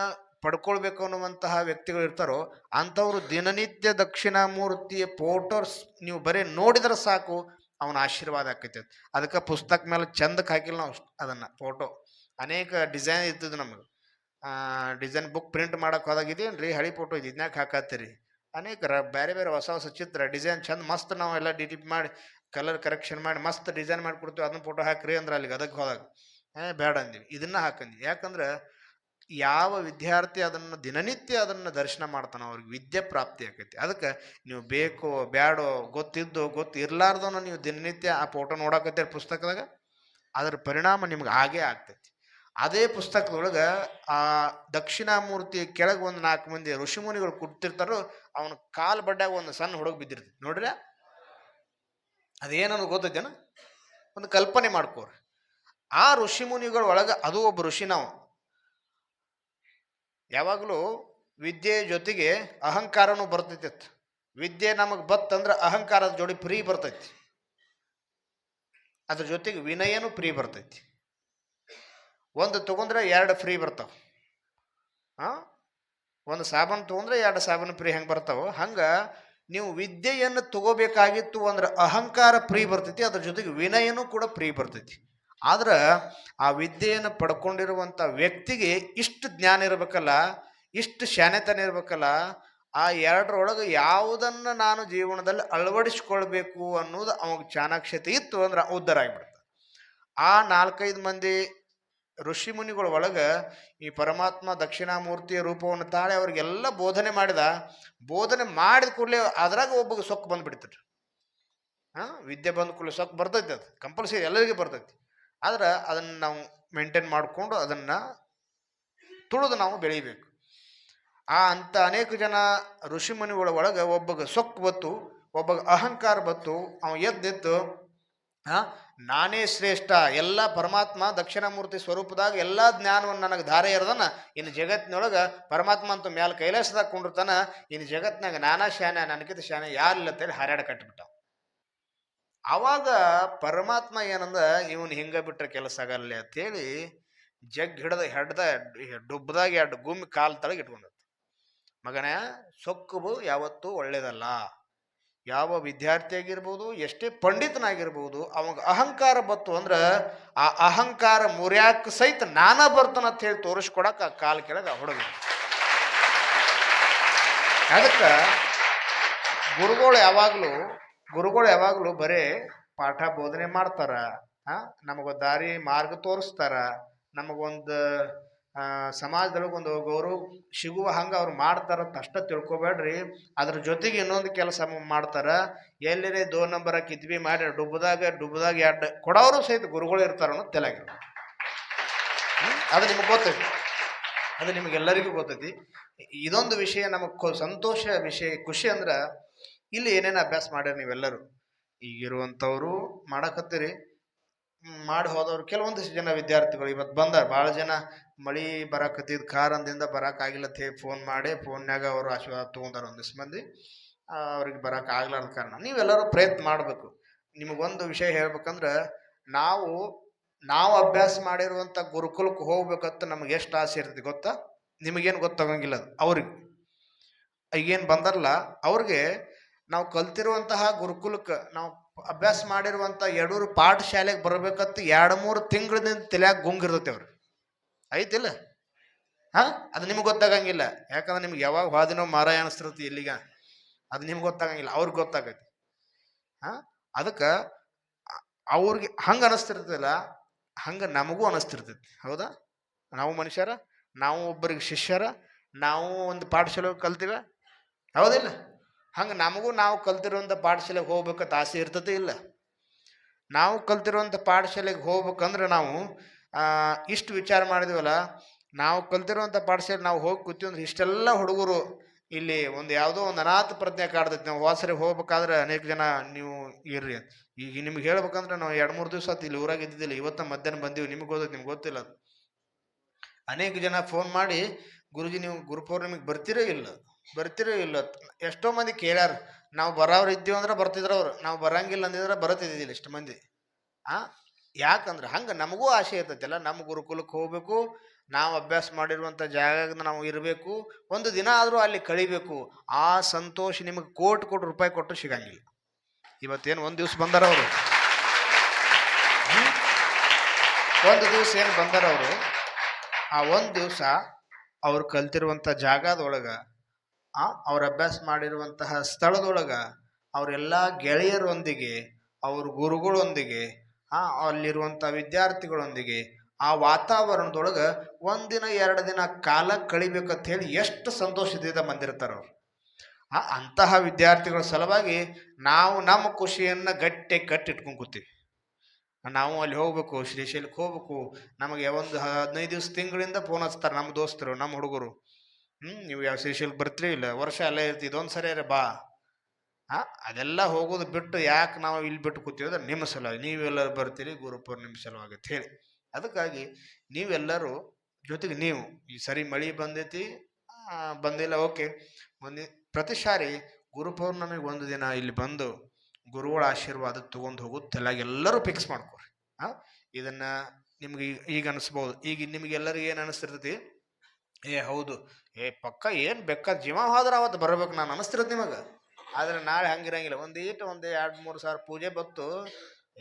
ಪಡ್ಕೊಳ್ಬೇಕು ಅನ್ನುವಂತಹ ವ್ಯಕ್ತಿಗಳು ಇರ್ತಾರೋ, ಅಂಥವ್ರು ದಿನನಿತ್ಯ ದಕ್ಷಿಣಾಮೂರ್ತಿಯ ಫೋಟೋಸ್ ನೀವು ಬರೀ ನೋಡಿದ್ರೆ ಸಾಕು, ಅವನ ಆಶೀರ್ವಾದ ಆಕೈತೆ. ಅದಕ್ಕೆ ಪುಸ್ತಕ ಮೇಲೆ ಚಂದಕ್ಕೆ ಹಾಕಿಲ್ಲ ನಾವು ಅದನ್ನು ಫೋಟೋ ಅನೇಕ ಡಿಸೈನ್ ಇರ್ತದೆ ನಮಗೆ. ಡಿಸೈನ್ ಬುಕ್ ಪ್ರಿಂಟ್ ಮಾಡಕ್ಕೆ ಹೋದಾಗ ಇದೇನ್ರಿ ಹಳಿ ಫೋಟೋ ಇದು, ಇದನ್ಯಾಕ ಹಾಕತ್ತೀರಿ? ಅನೇಕ ರ- ಬೇರೆ ಬೇರೆ ಹೊಸ ಹೊಸ ಚಿತ್ರ ಡಿಸೈನ್ ಚಂದ ಮಸ್ತ್ ನಾವು ಎಲ್ಲ ಡಿಟಿಪ್ ಮಾಡಿ ಕಲರ್ ಕರೆಕ್ಷನ್ ಮಾಡಿ, ಮಸ್ತ್ ಡಿಸೈನ್ ಮಾಡಿ ಕೊಡ್ತೀವಿ, ಅದನ್ನ ಫೋಟೋ ಹಾಕ್ರಿ ಅಂದ್ರೆ ಅಲ್ಲಿಗೆ ಅದಕ್ಕೆ ಹೋದಾಗ. ಏ ಬೇಡ ಅಂದಿವಿ. ಇದನ್ನ ಹಾಕಂದ್ವಿ. ಯಾಕಂದ್ರೆ ಯಾವ ವಿದ್ಯಾರ್ಥಿ ಅದನ್ನು, ದಿನನಿತ್ಯ ಅದನ್ನು ದರ್ಶನ ಮಾಡ್ತಾನೆ ಅವ್ರಿಗೆ ವಿದ್ಯೆ ಪ್ರಾಪ್ತಿ ಆಕೈತಿ. ಅದಕ್ಕೆ ನೀವು ಬೇಕೋ, ಬ್ಯಾಡೋ, ಗೊತ್ತಿದ್ದು ಗೊತ್ತು ನೀವು ದಿನನಿತ್ಯ ಆ ಫೋಟೋ ನೋಡಕತ್ತೀರಿ ಪುಸ್ತಕದಾಗ, ಅದರ ಪರಿಣಾಮ ನಿಮ್ಗೆ ಆಗೇ ಆಗ್ತೈತಿ. ಅದೇ ಪುಸ್ತಕದೊಳಗೆ ಆ ದಕ್ಷಿಣಾಮೂರ್ತಿ ಕೆಳಗೆ ಒಂದು ನಾಲ್ಕು ಮಂದಿ ಋಷಿಮುನಿಗಳು ಕೂತಿರ್ತಾರೋ ಅವನ ಕಾಲು ಬಡ್ಡಾಗ ಒಂದು ಸಣ್ಣ ಹುಡುಗ ಬಿದ್ದಿರ್ತೈತಿ. ನೋಡ್ರಿ ಅದೇನನ್ನು ಗೊತ್ತೈತೇನ? ಒಂದು ಕಲ್ಪನೆ ಮಾಡ್ಕೋರಿ. ಆ ಋಷಿಮುನಿಗಳೊಳಗೆ ಅದು ಒಬ್ಬ ಋಷಿ ನಾವು ಯಾವಾಗಲೂ ವಿದ್ಯೆ ಜೊತೆಗೆ ಅಹಂಕಾರನೂ ಬರ್ತೈತಿತ್ತು ವಿದ್ಯೆ ನಮಗೆ ಬತ್ತಂದ್ರೆ ಅಹಂಕಾರದ ಜೋಡಿ ಫ್ರೀ ಬರ್ತೈತಿ. ಅದ್ರ ಜೊತೆಗೆ ವಿನಯನೂ ಫ್ರೀ ಬರ್ತೈತಿ. ಒಂದು ತೊಗೊಂಡ್ರೆ ಎರಡು ಫ್ರೀ ಬರ್ತಾವೆ. ಹಾಂ ಒಂದು ಸಾಬೂನು ತೊಗೊಂಡ್ರೆ ಎರಡು ಸಾಬೂನು ಫ್ರೀ ಹೆಂಗೆ ಬರ್ತಾವೆ, ಹಂಗೆ ನೀವು ವಿದ್ಯೆಯನ್ನು ತಗೋಬೇಕಾಗಿತ್ತು ಅಂದ್ರೆ ಅಹಂಕಾರ ಫ್ರೀ ಬರ್ತೈತಿ, ಅದ್ರ ಜೊತೆಗೆ ವಿನಯನೂ ಕೂಡ ಫ್ರೀ ಬರ್ತೈತಿ. ಆದ್ರೆ ಆ ವಿದ್ಯೆಯನ್ನು ಪಡ್ಕೊಂಡಿರುವಂಥ ವ್ಯಕ್ತಿಗೆ ಇಷ್ಟು ಜ್ಞಾನ ಇರಬೇಕಲ್ಲ, ಇಷ್ಟು ಶಾನೆತನ ಇರಬೇಕಲ್ಲ, ಆ ಎರಡರೊಳಗೆ ಯಾವುದನ್ನು ನಾನು ಜೀವನದಲ್ಲಿ ಅಳವಡಿಸ್ಕೊಳ್ಬೇಕು ಅನ್ನೋದು ಅವಾಗ ಚಾಣಾಕ್ಷತೆ ಇತ್ತು ಅಂದ್ರೆ ಉದ್ಧಾರ ಆಗಿಬಿಡ್ತ ಆ ನಾಲ್ಕೈದು ಮಂದಿ ಋಷಿ ಮುನಿಗಳ ಒಳಗೆ ಈ ಪರಮಾತ್ಮ ದಕ್ಷಿಣಾಮೂರ್ತಿಯ ರೂಪವನ್ನು ತಾಳೆ ಅವ್ರಿಗೆಲ್ಲ ಬೋಧನೆ ಮಾಡಿದ ಬೋಧನೆ ಮಾಡಿದ ಕೂಡಲೇ ಅದ್ರಾಗ ಒಬ್ಬಗೆ ಸೊಕ್ಕು ಬಂದುಬಿಡ್ತಾರೆ ಹಾಂ, ವಿದ್ಯೆ ಬಂದ ಕೂಡಲೇ ಸೊಕ್ಕು ಬರ್ತೈತಿ ಅದು ಕಂಪಲ್ಸರಿ ಎಲ್ಲರಿಗೂ ಬರ್ತೈತಿ. ಆದ್ರೆ ಅದನ್ನು ನಾವು ಮೇಂಟೈನ್ ಮಾಡಿಕೊಂಡು ಅದನ್ನು ತುಳಿದು ನಾವು ಬೆಳೀಬೇಕು. ಆ ಅಂಥ ಅನೇಕ ಜನ ಋಷಿ ಮುನಿಗಳ ಒಳಗೆ ಒಬ್ಬಗೆ ಸೊಕ್ಕು ಬತ್ತು, ಒಬ್ಬಗೆ ಅಹಂಕಾರ ಬತ್ತು, ಅವ ಎದ್ದೆದ್ದು ಆ ನಾನೇ ಶ್ರೇಷ್ಠ, ಎಲ್ಲ ಪರಮಾತ್ಮ ದಕ್ಷಿಣಮೂರ್ತಿ ಸ್ವರೂಪದಾಗ ಎಲ್ಲ ಜ್ಞಾನವನ್ನು ನನಗೆ ಧಾರೆ ಇರೋದನ್ನ ಇನ್ನು ಜಗತ್ತಿನೊಳಗೆ ಪರಮಾತ್ಮ ಅಂತ ಮ್ಯಾಲ ಕೈಲಾಸದಾಗ ಕುಂಡಿರ್ತಾನ ಇನ್ನು ಜಗತ್ನಾಗ ನಾನಾ ಶಾನೆ ನನಗಿದ ಶಾನೆ ಯಾರಿಲ್ಲ ಅಂತೇಳಿ ಹಾರಾಡ ಕಟ್ಟಿಬಿಟ್ಟ ಅವಾಗ ಪರಮಾತ್ಮ ಏನಂದ, ಇವನು ಹಿಂಗ ಬಿಟ್ರೆ ಕೆಲಸ ಆಗಲ್ಲ ಅಂತೇಳಿ ಜಗ್ ಹಿಡ್ದ, ಹೆಡ್ದ ಡುಬ್ಬದಾಗ ಎರಡು ಗುಮ್ಮಿ ಕಾಲು ತಳಗೆ ಮಗನೇ ಸೊಕ್ಕುಬು ಯಾವತ್ತೂ ಒಳ್ಳೇದಲ್ಲ. ಯಾವ ವಿದ್ಯಾರ್ಥಿ ಆಗಿರ್ಬೋದು ಎಷ್ಟೇ ಪಂಡಿತನಾಗಿರ್ಬೋದು, ಅವಾಗ ಅಹಂಕಾರ ಬತ್ತು ಅಂದ್ರೆ ಆ ಅಹಂಕಾರ ಮುರ್ಯಾಕ ಸಹಿತ ನಾನಾ ಬರ್ತಾನ ಅಂತ ಹೇಳಿ ತೋರಿಸ್ಕೊಡಕ್ಕೆ ಆ ಕಾಲ್ ಕೆಳಗೆ ಹೊಡೆದ ಅದಕ್ಕೆ ಗುರುಗಳು ಯಾವಾಗಲೂ ಗುರುಗಳು ಯಾವಾಗಲೂ ಬರೇ ಪಾಠ ಬೋಧನೆ ಮಾಡ್ತಾರ. ಹ ನಮಗೊಂದು ದಾರಿ ಮಾರ್ಗ ತೋರಿಸ್ತಾರ. ನಮಗೊಂದು ಆ, ಸಮಾಜದೊಳಗೆ ಒಂದು ಗೌರವ ಸಿಗುವ ಹಂಗೆ ಅವ್ರು ಮಾಡ್ತಾರ ಅಷ್ಟ ತಿಳ್ಕೊಬೇಡ್ರಿ. ಅದ್ರ ಜೊತೆಗೆ ಇನ್ನೊಂದು ಕೆಲಸ ಮಾಡ್ತಾರ. ಎಲ್ಲರೇ ದೋ ನಂಬರ ಕಿತ್ಬಿ ಮಾಡಿ ಡುಬ್ಬದಾಗ ಡುಬ್ಬದಾಗ ಎರಡು ಕೊಡೋರು ಸಹಿತ ಗುರುಗಳು ಇರ್ತಾರ ಅನ್ನೋದು ತೆಲಾಗಿರ ಅದು ನಿಮಗೆ ಗೊತ್ತೈತಿ. ಅದು ನಿಮಗೆಲ್ಲರಿಗೂ ಗೊತ್ತೈತಿ. ಇದೊಂದು ವಿಷಯ ನಮಗೆ ಸಂತೋಷ ವಿಷಯ ಖುಷಿ ಅಂದ್ರೆ ಇಲ್ಲಿ ಏನೇನು ಅಭ್ಯಾಸ ಮಾಡ್ಯಾರ ನೀವೆಲ್ಲರೂ. ಈಗಿರುವಂಥವ್ರು ಮಾಡಕತ್ತೀರಿ. ಮಾಡಿ ಹೋದವ್ರು. ಕೆಲವೊಂದಿಷ್ಟು ಜನ ವಿದ್ಯಾರ್ಥಿಗಳು ಇವತ್ತು ಬಂದಾರ. ಭಾಳ ಜನ ಮಳಿ ಬರಾಕತ್ತಿದ್ ಕಾರಣದಿಂದ ಬರೋಕ್ಕಾಗಿಲ್ಲ ಅಂತ ಫೋನ್ ಮಾಡಿ ಫೋನ್ಯಾಗ ಅವರು ಆಶೀರ್ವಾದ ತೊಗೊಂಡಾರ ಒಂದಿಷ್ಟು ಮಂದಿ. ಅವ್ರಿಗೆ ಬರೋಕೆ ಆಗ್ಲಾರ್ದ ಕಾರಣ. ನೀವೆಲ್ಲರೂ ಪ್ರಯತ್ನ ಮಾಡಬೇಕು. ನಿಮಗೊಂದು ವಿಷಯ ಹೇಳ್ಬೇಕಂದ್ರೆ ನಾವು ನಾವು ಅಭ್ಯಾಸ ಮಾಡಿರುವಂಥ ಗುರುಕುಲಕ್ಕೆ ಹೋಗ್ಬೇಕಂತ ನಮ್ಗೆ ಎಷ್ಟು ಆಸೆ ಇರ್ತೈತಿ ಗೊತ್ತಾ? ನಿಮಗೇನು ಗೊತ್ತಾಗಂಗಿಲ್ಲ ಅದು, ಅವ್ರಿಗೆ. ಈಗೇನು ಬಂದಾರಲ್ಲ ಅವ್ರಿಗೆ ನಾವು ಕಲ್ತಿರುವಂತಹ ಗುರುಕುಲಕ್ಕೆ, ನಾವು ಅಭ್ಯಾಸ ಮಾಡಿರುವಂಥ ಯಡೂರು ಪಾಠಶಾಲೆಗೆ ಬರ್ಬೇಕಂತ ಎರಡು ಮೂರು ತಿಂಗಳಿಂದ ತಲೆಯಾಗ ಗುಂಗಿರ್ತೈತೆ ಅವ್ರು. ಐತಿಲ್ಲ? ಹಾ? ಅದು ನಿಮ್ಗೆ ಗೊತ್ತಾಗಂಗಿಲ್ಲ. ಯಾಕಂದ್ರೆ ನಿಮ್ಗೆ ಯಾವಾಗ ಹಾದಿನೋ ಮಾರಾಯ ಅನಿಸ್ತಿರುತ್ತೆ ಇಲ್ಲಿಗ ಅದು ನಿಮ್ಗೆ ಗೊತ್ತಾಗಂಗಿಲ್ಲ. ಅವ್ರಿಗೆ ಗೊತ್ತಾಗೈತಿ ಹಾ? ಅದಕ್ಕೆ ಅವ್ರಿಗೆ ಹಂಗೆ ಅನಿಸ್ತಿರ್ತಲ್ಲ ಹಂಗೆ ನಮಗೂ ಅನಿಸ್ತಿರ್ತೈತಿ. ಹೌದಾ? ನಾವು ಮನುಷ್ಯರ, ನಾವು ಒಬ್ಬರಿಗೆ ಶಿಷ್ಯರ, ನಾವು ಒಂದು ಪಾಠಶಾಲೆ ಕಲ್ತೀವ? ಹೌದಿಲ್ಲ? ಹಂಗೆ ನಮಗೂ ನಾವು ಕಲ್ತಿರುವಂಥ ಪಾಠಶಾಲೆಗೆ ಹೋಗ್ಬೇಕಂತ ಆಸೆ ಇರ್ತದೆ ಇಲ್ಲ? ನಾವು ಕಲ್ತಿರುವಂಥ ಪಾಠಶಾಲೆಗೆ ಹೋಗ್ಬೇಕಂದ್ರೆ ನಾವು ಇಷ್ಟು ವಿಚಾರ ಮಾಡಿದ್ವಲ್ಲ, ನಾವು ಕಲ್ತಿರುವಂಥ ಪಾಠಶಾಲೆ ನಾವು ಹೋಗಿ ಕೂತೀವಿ ಇಷ್ಟೆಲ್ಲ ಹುಡುಗರು ಇಲ್ಲಿ ಒಂದು ಯಾವುದೋ ಒಂದು ಅನಾಥ ಪ್ರಜ್ಞೆ ಕಾಡ್ತೈತಿ. ನಾವು ವಾಸರಿ ಹೋಗ್ಬೇಕಾದ್ರೆ ಅನೇಕ ಜನ ನೀವು ಇರ್ರಿ. ಈಗ ನಿಮ್ಗೆ ಹೇಳ್ಬೇಕಂದ್ರೆ ನಾವು ಎರಡು ಮೂರು ದಿವಸ ಇಲ್ಲಿ ಊರಾಗ ಇದ್ದಿದ್ದಿಲ್ಲ. ಇವತ್ತ ಮಧ್ಯಾಹ್ನ ಬಂದೀವಿ. ನಿಮ್ಗೆ ಗೊತ್ತೈತಿ, ನಿಮ್ಗೆ ಗೊತ್ತಿಲ್ಲ. ಅನೇಕ ಜನ ಫೋನ್ ಮಾಡಿ, ಗುರುಜಿ, ನೀವು ಗುರುಪೌರ್ಣಿಮೆಗೆ ಬರ್ತೀರೋ ಇಲ್ಲ? ಬರ್ತಿರೋ ಇಲ್ಲ ಎಷ್ಟೋ ಮಂದಿ ಕೇಳ್ಯಾರ, ನಾವು ಬರೋರು ಇದ್ದೀವಿ ಅಂದ್ರೆ ಬರ್ತಿದ್ರು ಅವ್ರು. ನಾವು ಬರಂಗಿಲ್ಲ ಅಂದಿದ್ರೆ ಬರತ್ತಿದ್ದಿಲ್ಲ ಇಷ್ಟು ಮಂದಿ. ಆ? ಯಾಕಂದ್ರೆ ಹಂಗೆ ನಮಗೂ ಆಸೆ ಇರ್ತೈತಲ್ಲ, ನಮ್ಮ ಗುರುಕುಲಕ್ಕೆ ಹೋಗಬೇಕು, ನಾವು ಅಭ್ಯಾಸ ಮಾಡಿರುವಂಥ ಜಾಗದಿಂದ ನಾವು ಇರಬೇಕು, ಒಂದು ದಿನ ಆದರೂ ಅಲ್ಲಿ ಕಳಿಬೇಕು, ಆ ಸಂತೋಷ ನಿಮಗೆ ಕೋಟಿ ಕೋಟಿ ರೂಪಾಯಿ ಕೊಟ್ಟು ಸಿಗಂಗಿಲ್ಲ. ಇವತ್ತೇನು ಒಂದು ದಿವ್ಸ ಬಂದಾರ ಅವರು? ಒಂದು ದಿವ್ಸ ಏನು ಬಂದಾರ ಅವರು? ಆ ಒಂದು ದಿವಸ ಅವ್ರು ಕಲ್ತಿರುವಂಥ ಜಾಗದೊಳಗೆ ಅವ್ರ ಅಭ್ಯಾಸ ಮಾಡಿರುವಂತಹ ಸ್ಥಳದೊಳಗೆ, ಅವರೆಲ್ಲ ಗೆಳೆಯರೊಂದಿಗೆ, ಅವ್ರ ಗುರುಗಳೊಂದಿಗೆ ಆ ಅಲ್ಲಿರುವಂಥ ವಿದ್ಯಾರ್ಥಿಗಳೊಂದಿಗೆ ಆ ವಾತಾವರಣದೊಳಗೆ ಒಂದಿನ, ಎರಡು ದಿನ ಕಾಲ ಕಳಿಬೇಕಂತ ಹೇಳಿ ಎಷ್ಟು ಸಂತೋಷದಿಂದ ಬಂದಿರ್ತಾರೆ ಅವ್ರು. ಆ, ಅಂತಹ ವಿದ್ಯಾರ್ಥಿಗಳ ಸಲುವಾಗಿ ನಾವು ನಮ್ಮ ಖುಷಿಯನ್ನು ಗಟ್ಟಿ ಕಟ್ಟಿಟ್ಕೊಂಡು ಕೂತೀವಿ. ನಾವು ಅಲ್ಲಿ ಹೋಗ್ಬೇಕು, ಶ್ರೀಶೈಲಕ್ಕೆ ಹೋಗ್ಬೇಕು, ನಮಗೆ ಒಂದು ಹದಿನೈದು ದಿವಸ ತಿಂಗಳಿಂದ ಫೋನ್ ಹಚ್ತಾರೆ ನಮ್ಮ ದೋಸ್ತರು, ನಮ್ಮ ಹುಡುಗರು. ಹ್ಞೂ ನೀವು ಯಾವ ಶ್ರೀಶೈಲಕ್ಕೆ ಬರ್ತೀರಿ ಇಲ್ಲ? ವರ್ಷ ಅಲ್ಲೇ ಇರ್ತೀವಿ ಇದೊಂದು ಸರಿ ಬಾ. ಆ ಅದೆಲ್ಲ ಹೋಗೋದು ಬಿಟ್ಟು ಯಾಕೆ ನಾವು ಇಲ್ಲಿ ಬಿಟ್ಟು ಕೂತೀವಿ ನಿಮ್ಮ ಸಲುವಾಗಿ. ನೀವೆಲ್ಲರೂ ಬರ್ತೀರಿ, ಗುರುಪೂರ್ಣಿಮೆ ಸಲುವಾಗಿ ಅಂತ ಹೇಳಿ. ಅದಕ್ಕಾಗಿ ನೀವೆಲ್ಲರೂ ಜೊತೆಗೆ ನೀವು, ಈ ಸರಿ ಮಳೆ ಬಂದೈತಿ ಬಂದಿಲ್ಲ, ಓಕೆ. ಮುಂದೆ ಪ್ರತಿ ಸಾರಿ ಗುರುಪೌರ್ಣಮಿಗೆ ಒಂದು ದಿನ ಇಲ್ಲಿ ಬಂದು ಗುರುಗಳ ಆಶೀರ್ವಾದ ತಗೊಂಡು ಹೋಗೋದು ತಲೆಯಾಗ ಎಲ್ಲರೂ ಫಿಕ್ಸ್ ಮಾಡ್ಕೊರಿ ಹಾ, ಇದನ್ನ ನಿಮ್ಗೆ ಈಗ ಅನಿಸ್ಬೋದು. ಈಗ ನಿಮಗೆಲ್ಲರಿಗೆ ಏನು ಅನಿಸ್ತಿರ್ತೈತಿ? ಏ, ಹೌದು. ಏ, ಪಕ್ಕ ಏನು ಬೇಕಾದ ಜೀವ ಹೋದ್ರೆ ಅವತ್ತು ಬರ್ಬೇಕು, ನಾನು ಅನಿಸ್ತಿರತ್ತೆ ನಿಮಗೆ. ಆದರೆ ನಾಳೆ ಹಂಗಿರಂಗಿಲ್ಲ. ಒಂದು ಈಟು, ಒಂದು ಎರಡು, ಮೂರು ಸಾವಿರ ಪೂಜೆ ಬತ್ತು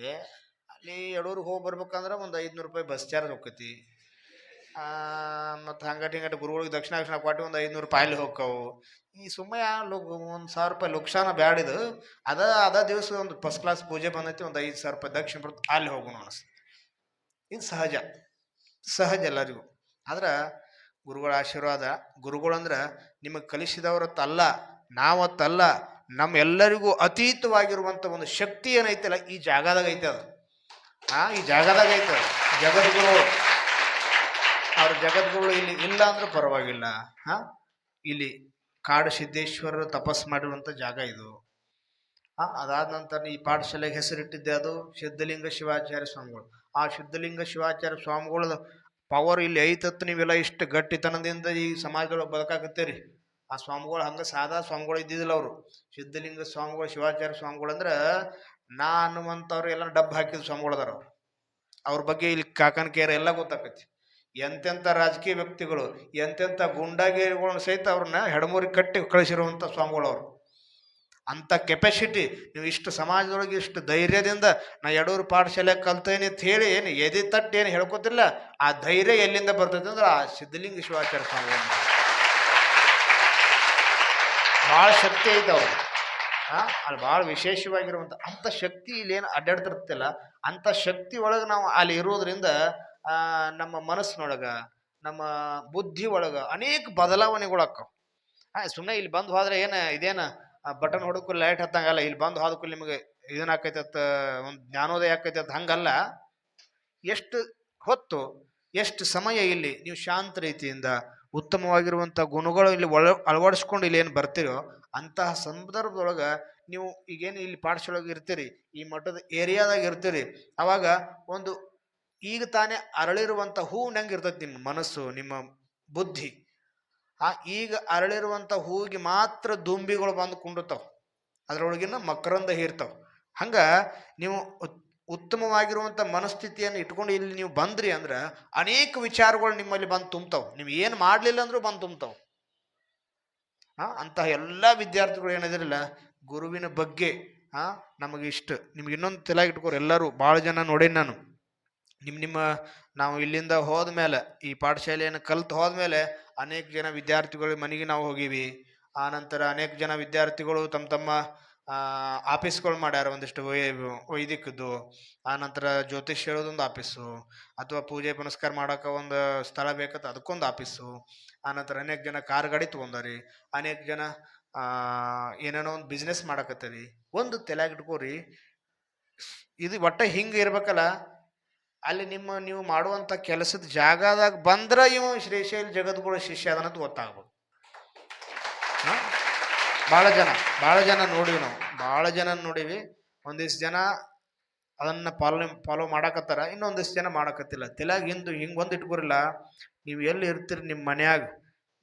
ಏ, ಅಲ್ಲಿ ಎಡೂರಿಗೆ ಹೋಗಿ ಬರ್ಬೇಕಂದ್ರೆ ಒಂದು ಐದುನೂರು ರೂಪಾಯಿ ಬಸ್ ಚಾರ್ಜ್ ಹೋಗ್ತೈತಿ. ಮತ್ತು ಹಂಗಟಿ ಹಿಂಗಟಿ ಗುರುಗಳಿಗೆ ದಕ್ಷಿಣ ದಕ್ಷಿಣ ಕೊಟ್ಟು ಒಂದು ಐದುನೂರು ರೂಪಾಯಿ ಅಲ್ಲಿ ಹೋಗ್ಕವು. ಈ ಸುಮ್ಮನೆ ಲೋಕ್ ಒಂದು ಸಾವಿರ ರೂಪಾಯಿ ಲುಕ್ಷಾನ ಬ್ಯಾಡಿದು ಅದ ಅದ ದಿವಸ ಒಂದು ಫಸ್ಟ್ ಕ್ಲಾಸ್ ಪೂಜೆ ಬಂದೈತಿ, ಒಂದು ಐದು ಸಾವಿರ ರೂಪಾಯಿ ದಕ್ಷಿಣ ಬರುತ್ತೆ ಅಲ್ಲಿ ಹೋಗೋಣ ಅನಿಸ್ತು ಇದು ಸಹಜ. ಸಹಜ ಎಲ್ಲರಿಗೂ. ಆದ್ರೆ ಗುರುಗಳ ಆಶೀರ್ವಾದ, ಗುರುಗಳಂದ್ರೆ ನಿಮಗೆ ಕಲಿಸಿದವರತ್ತಲ್ಲ, ನಾವತ್ತಲ್ಲ ನಮ್ಮ ಎಲ್ಲರಿಗೂ ಅತೀತವಾಗಿರುವಂಥ ಒಂದು ಶಕ್ತಿ ಏನೈತಲ್ಲ ಈ ಜಾಗದಾಗ ಐತೆ ಅದು. ಆ ಈ ಜಾಗದಾಗ ಐತೆ. ಜಗದ್ಗುರು. ಅವ್ರ ಜಗದ್ಗುರು ಇಲ್ಲಿ ಇಲ್ಲ ಅಂದ್ರೆ ಪರವಾಗಿಲ್ಲ. ಹಾ, ಇಲ್ಲಿ ಕಾಡು ಸಿದ್ದೇಶ್ವರರು ತಪಸ್ ಮಾಡಿರುವಂಥ ಜಾಗ ಇದು. ಆ ಅದಾದ ನಂತರ ಈ ಪಾಠಶಾಲೆಗೆ ಹೆಸರಿಟ್ಟಿದ್ದೆ ಅದು ಸಿದ್ಧಲಿಂಗ ಶಿವಾಚಾರ್ಯ ಸ್ವಾಮಿಗಳು. ಆ ಸಿದ್ಧಲಿಂಗ ಶಿವಾಚಾರ್ಯ ಸ್ವಾಮಿಗಳ ಪವರ್ ಇಲ್ಲಿ ಐತತ್ತು ನೀವೆಲ್ಲ ಇಷ್ಟು ಗಟ್ಟಿತನದಿಂದ ಈ ಸಮಾಜದೊಳಗೆ ಬದುಕಾಕತ್ತೀರಿ. ಆ ಸ್ವಾಮಿಗಳು ಹಂಗೆ ಸಾದಾ ಸ್ವಾಮಿಗಳು ಇದ್ದಿದ್ದಿಲ್ಲ ಅವರು. ಸಿದ್ಧಲಿಂಗ ಸ್ವಾಮಿಗಳು, ಶಿವಾಚಾರ್ಯ ಸ್ವಾಮಿಗಳು ಅಂದ್ರೆ ನಾ ಅನ್ನುವಂಥವ್ರು ಎಲ್ಲ ಡಬ್ಬ ಹಾಕಿದ ಸ್ವಾಮಿಗಳು ಅದಾರ ಅವ್ರು. ಅವ್ರ ಬಗ್ಗೆ ಇಲ್ಲಿ ಕಾಕನ್ ಕೇರ ಎಲ್ಲ ಗೊತ್ತಾಕೈತಿ. ಎಂತೆಂಥ ರಾಜಕೀಯ ವ್ಯಕ್ತಿಗಳು ಎಂತೆಂಥ ಗುಂಡಾಗಿರಿಗಳನ್ನ ಸಹಿತ ಅವ್ರನ್ನ ಹೆಡಮೂರಿ ಕಟ್ಟಿ ಕಳಿಸಿರುವಂಥ ಸ್ವಾಮಿಗಳು ಅವರು. ಅಂಥ ಕೆಪಾಸಿಟಿ ನೀವು ಇಷ್ಟು ಸಮಾಜದೊಳಗೆ ಇಷ್ಟು ಧೈರ್ಯದಿಂದ ನಾ ಎಡೂರು ಪಾಠಶಾಲೆ ಕಲ್ತೇನೆ ಅಂತ ಹೇಳಿ ಏನು ಎದೆ ತಟ್ಟು ಏನು ಹೇಳ್ಕೊತಿಲ್ಲ, ಆ ಧೈರ್ಯ ಎಲ್ಲಿಂದ ಬರ್ತೈತೆ ಅಂದ್ರೆ ಆ ಸಿದ್ಧಲಿಂಗ ಶಿವಾಚಾರ್ಯ ಸ್ವಾಮಿಗಳು. ಭಾಳ ಶಕ್ತಿ ಐತೆ ಅವ್ರು ಆ ಅಲ್ಲಿ ಭಾಳ ವಿಶೇಷವಾಗಿರುವಂಥ ಅಂಥ ಶಕ್ತಿ ಇಲ್ಲೇನು ಅಡ್ಡಾಡ್ತಿರ್ತಿಲ್ಲ. ಅಂಥ ಶಕ್ತಿ ಒಳಗೆ ನಾವು ಅಲ್ಲಿ ಇರೋದ್ರಿಂದ ನಮ್ಮ ಮನಸ್ಸಿನೊಳಗೆ, ನಮ್ಮ ಬುದ್ಧಿ ಒಳಗೆ ಅನೇಕ ಬದಲಾವಣೆಗಳು ಆಕ್ಕವು ಹಾಂ ಸುಮ್ಮನೆ ಇಲ್ಲಿ ಬಂದು ಹೋದ್ರೆ ಏನು ಇದೇನು ಬಟನ್ ಹೊಡಕು ಲೈಟ್ ಹತ್ತಂಗಲ್ಲ, ಇಲ್ಲಿ ಬಂದು ಹೋದಕ್ಕೂ ನಿಮಗೆ ಇದನ್ನ ಆಕೈತೆ ಒಂದು ಜ್ಞಾನೋದಯ ಆಕೈತೆ ಹಂಗಲ್ಲ. ಎಷ್ಟು ಹೊತ್ತು, ಎಷ್ಟು ಸಮಯ ಇಲ್ಲಿ ನೀವು ಶಾಂತ ರೀತಿಯಿಂದ ಉತ್ತಮವಾಗಿರುವಂಥ ಗುಣಗಳು ಇಲ್ಲಿ ಒಳ, ಅಳವಡಿಸ್ಕೊಂಡು ಇಲ್ಲಿ ಏನು ಬರ್ತೀರೋ ಅಂತಹ ಸಂದರ್ಭದೊಳಗೆ ನೀವು ಈಗೇನು ಇಲ್ಲಿ ಪಾಠಶಾಲೆಗೆ ಇರ್ತೀರಿ, ಈ ಮಠದ ಏರಿಯಾದಾಗ ಇರ್ತೀರಿ, ಅವಾಗ ಒಂದು ಈಗ ತಾನೇ ಅರಳಿರುವಂಥ ಹೂವು ಇರ್ತೈತಿ ನಿಮ್ಮ ಮನಸ್ಸು, ನಿಮ್ಮ ಬುದ್ಧಿ. ಆ ಈಗ ಅರಳಿರುವಂಥ ಹೂವಿಗೆ ಮಾತ್ರ ದುಂಬಿಗಳು ಬಂದು ಕುಂಡುತ್ತವೆ. ಅದರೊಳಗಿನ ಮಕರಂದ ಹೀರ್ತಾವೆ. ಹಂಗೆ ನೀವು ಉತ್ತಮವಾಗಿರುವಂಥ ಮನಸ್ಥಿತಿಯನ್ನು ಇಟ್ಕೊಂಡು ಇಲ್ಲಿ ನೀವು ಬಂದ್ರಿ ಅಂದ್ರೆ ಅನೇಕ ವಿಚಾರಗಳು ನಿಮ್ಮಲ್ಲಿ ಬಂದು ತುಂಬ್ತಾವೆ. ನೀವು ಏನು ಮಾಡಲಿಲ್ಲ ಅಂದರೂ ಬಂದು ತುಂಬ್ತಾವೆ. ಹಾಂ ಅಂತಹ ಎಲ್ಲ ವಿದ್ಯಾರ್ಥಿಗಳು ಏನಿದಿರಲ್ಲ, ಗುರುವಿನ ಬಗ್ಗೆ ಹಾಂ ನಮಗೆ ಇಷ್ಟು. ನಿಮ್ಗೆ ಇನ್ನೊಂದು ತಲೆಯಾಗಿ ಇಟ್ಕೋರು, ಎಲ್ಲರೂ ಭಾಳ ಜನ ನೋಡೇನಿ ನಾನು. ನಿಮ್ಮ ನಿಮ್ಮ, ನಾವು ಇಲ್ಲಿಂದ ಹೋದ ಮೇಲೆ, ಈ ಪಾಠಶಾಲೆಯನ್ನು ಕಲ್ತು ಹೋದ್ಮೇಲೆ ಅನೇಕ ಜನ ವಿದ್ಯಾರ್ಥಿಗಳು ಮನೆಗೆ ನಾವು ಹೋಗೀವಿ. ಆನಂತರ ನಂತರ ಅನೇಕ ಜನ ವಿದ್ಯಾರ್ಥಿಗಳು ತಮ್ಮ ತಮ್ಮ ಆಫೀಸ್ಗಳು ಮಾಡ್ಯಾರ ಒಂದಿಷ್ಟು ವೈ ವೈದಿಕದ್ದು ಆ ನಂತರ ಜ್ಯೋತಿಷ್ ಹೇಳೋದೊಂದು ಆಫೀಸು ಅಥವಾ ಪೂಜೆ ಪುನಸ್ಕಾರ ಮಾಡೋಕೆ ಒಂದು ಸ್ಥಳ ಬೇಕತ್ತ ಅದಕ್ಕೊಂದು ಆಫೀಸು ಆ ನಂತರ ಅನೇಕ ಜನ ಕಾರ್ ಗಾಡಿ ತೊಗೊಂಡಾರಿ. ಅನೇಕ ಜನ ಏನೇನೋ ಒಂದು ಬಿಸ್ನೆಸ್ ಮಾಡಕತ್ತರಿ. ಒಂದು ತಲೆಯಾಗಿಟ್ಕೋರಿ ಇದು ಒಟ್ಟ ಹಿಂಗೆ ಇರ್ಬೇಕಲ್ಲ. ಅಲ್ಲಿ ನಿಮ್ಮ ನೀವು ಮಾಡುವಂಥ ಕೆಲಸದ ಜಾಗದಾಗ ಬಂದ್ರೆ ಇವ ಶ್ರೀಶೈಲ್ ಜಗದ್ಗಳು ಶಿಷ್ಯ ಅದನ್ನದು ಗೊತ್ತಾಗ್ಬೋದು ಭಾಳ ಜನ ಭಾಳ ಜನ ನೋಡಿವಿ ನಾವು. ಭಾಳ ಜನ ನೋಡೀವಿ. ಒಂದಿಷ್ಟು ಜನ ಅದನ್ನು ಫಾಲೋ ಫಾಲೋ ಮಾಡಕತ್ತಾರ. ಇನ್ನೊಂದಿಷ್ಟು ಜನ ಮಾಡಕತ್ತಿಲ್ಲ. ತಲೆಯಾಗ ಹಿಂದು, ಹಿಂಗೆ ಒಂದು ಇಟ್ಕೊರಿಲ್ಲ. ನೀವು ಎಲ್ಲಿ ಇರ್ತೀರಿ ನಿಮ್ಮ ಮನ್ಯಾಗ?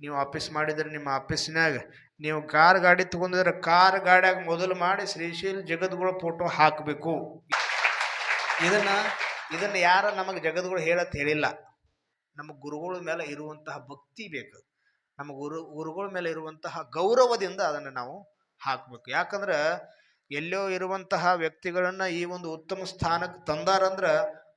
ನೀವು ಆಫೀಸ್ ಮಾಡಿದ್ರೆ ನಿಮ್ಮ ಆಫೀಸ್ನಾಗ ನೀವು ಕಾರ್ ಗಾಡಿ ತೊಗೊಂಡಿದ್ರೆ ಕಾರ್ ಗಾಡಿಯಾಗ ಮೊದಲು ಮಾಡಿ ಶ್ರೀಶೀಲ್ ಜಗದ್ಗಳ ಫೋಟೋ ಹಾಕಬೇಕು. ಇದನ್ನ ಇದನ್ನ ಯಾರ ನಮಗೆ ಜಗದ್ಗಳು ಹೇಳತ್ ಹೇಳಿಲ್ಲ. ನಮ್ಮ ಗುರುಗಳ ಮೇಲೆ ಇರುವಂತಹ ಭಕ್ತಿ ಬೇಕು. ನಮ್ಮ ಗುರು ಗುರುಗಳ ಮೇಲೆ ಇರುವಂತಹ ಗೌರವದಿಂದ ಅದನ್ನು ನಾವು ಹಾಕಬೇಕು. ಯಾಕಂದ್ರೆ ಎಲ್ಲೋ ಇರುವಂತಹ ವ್ಯಕ್ತಿಗಳನ್ನ ಈ ಒಂದು ಉತ್ತಮ ಸ್ಥಾನಕ್ಕೆ ತಂದಾರಂದ್ರ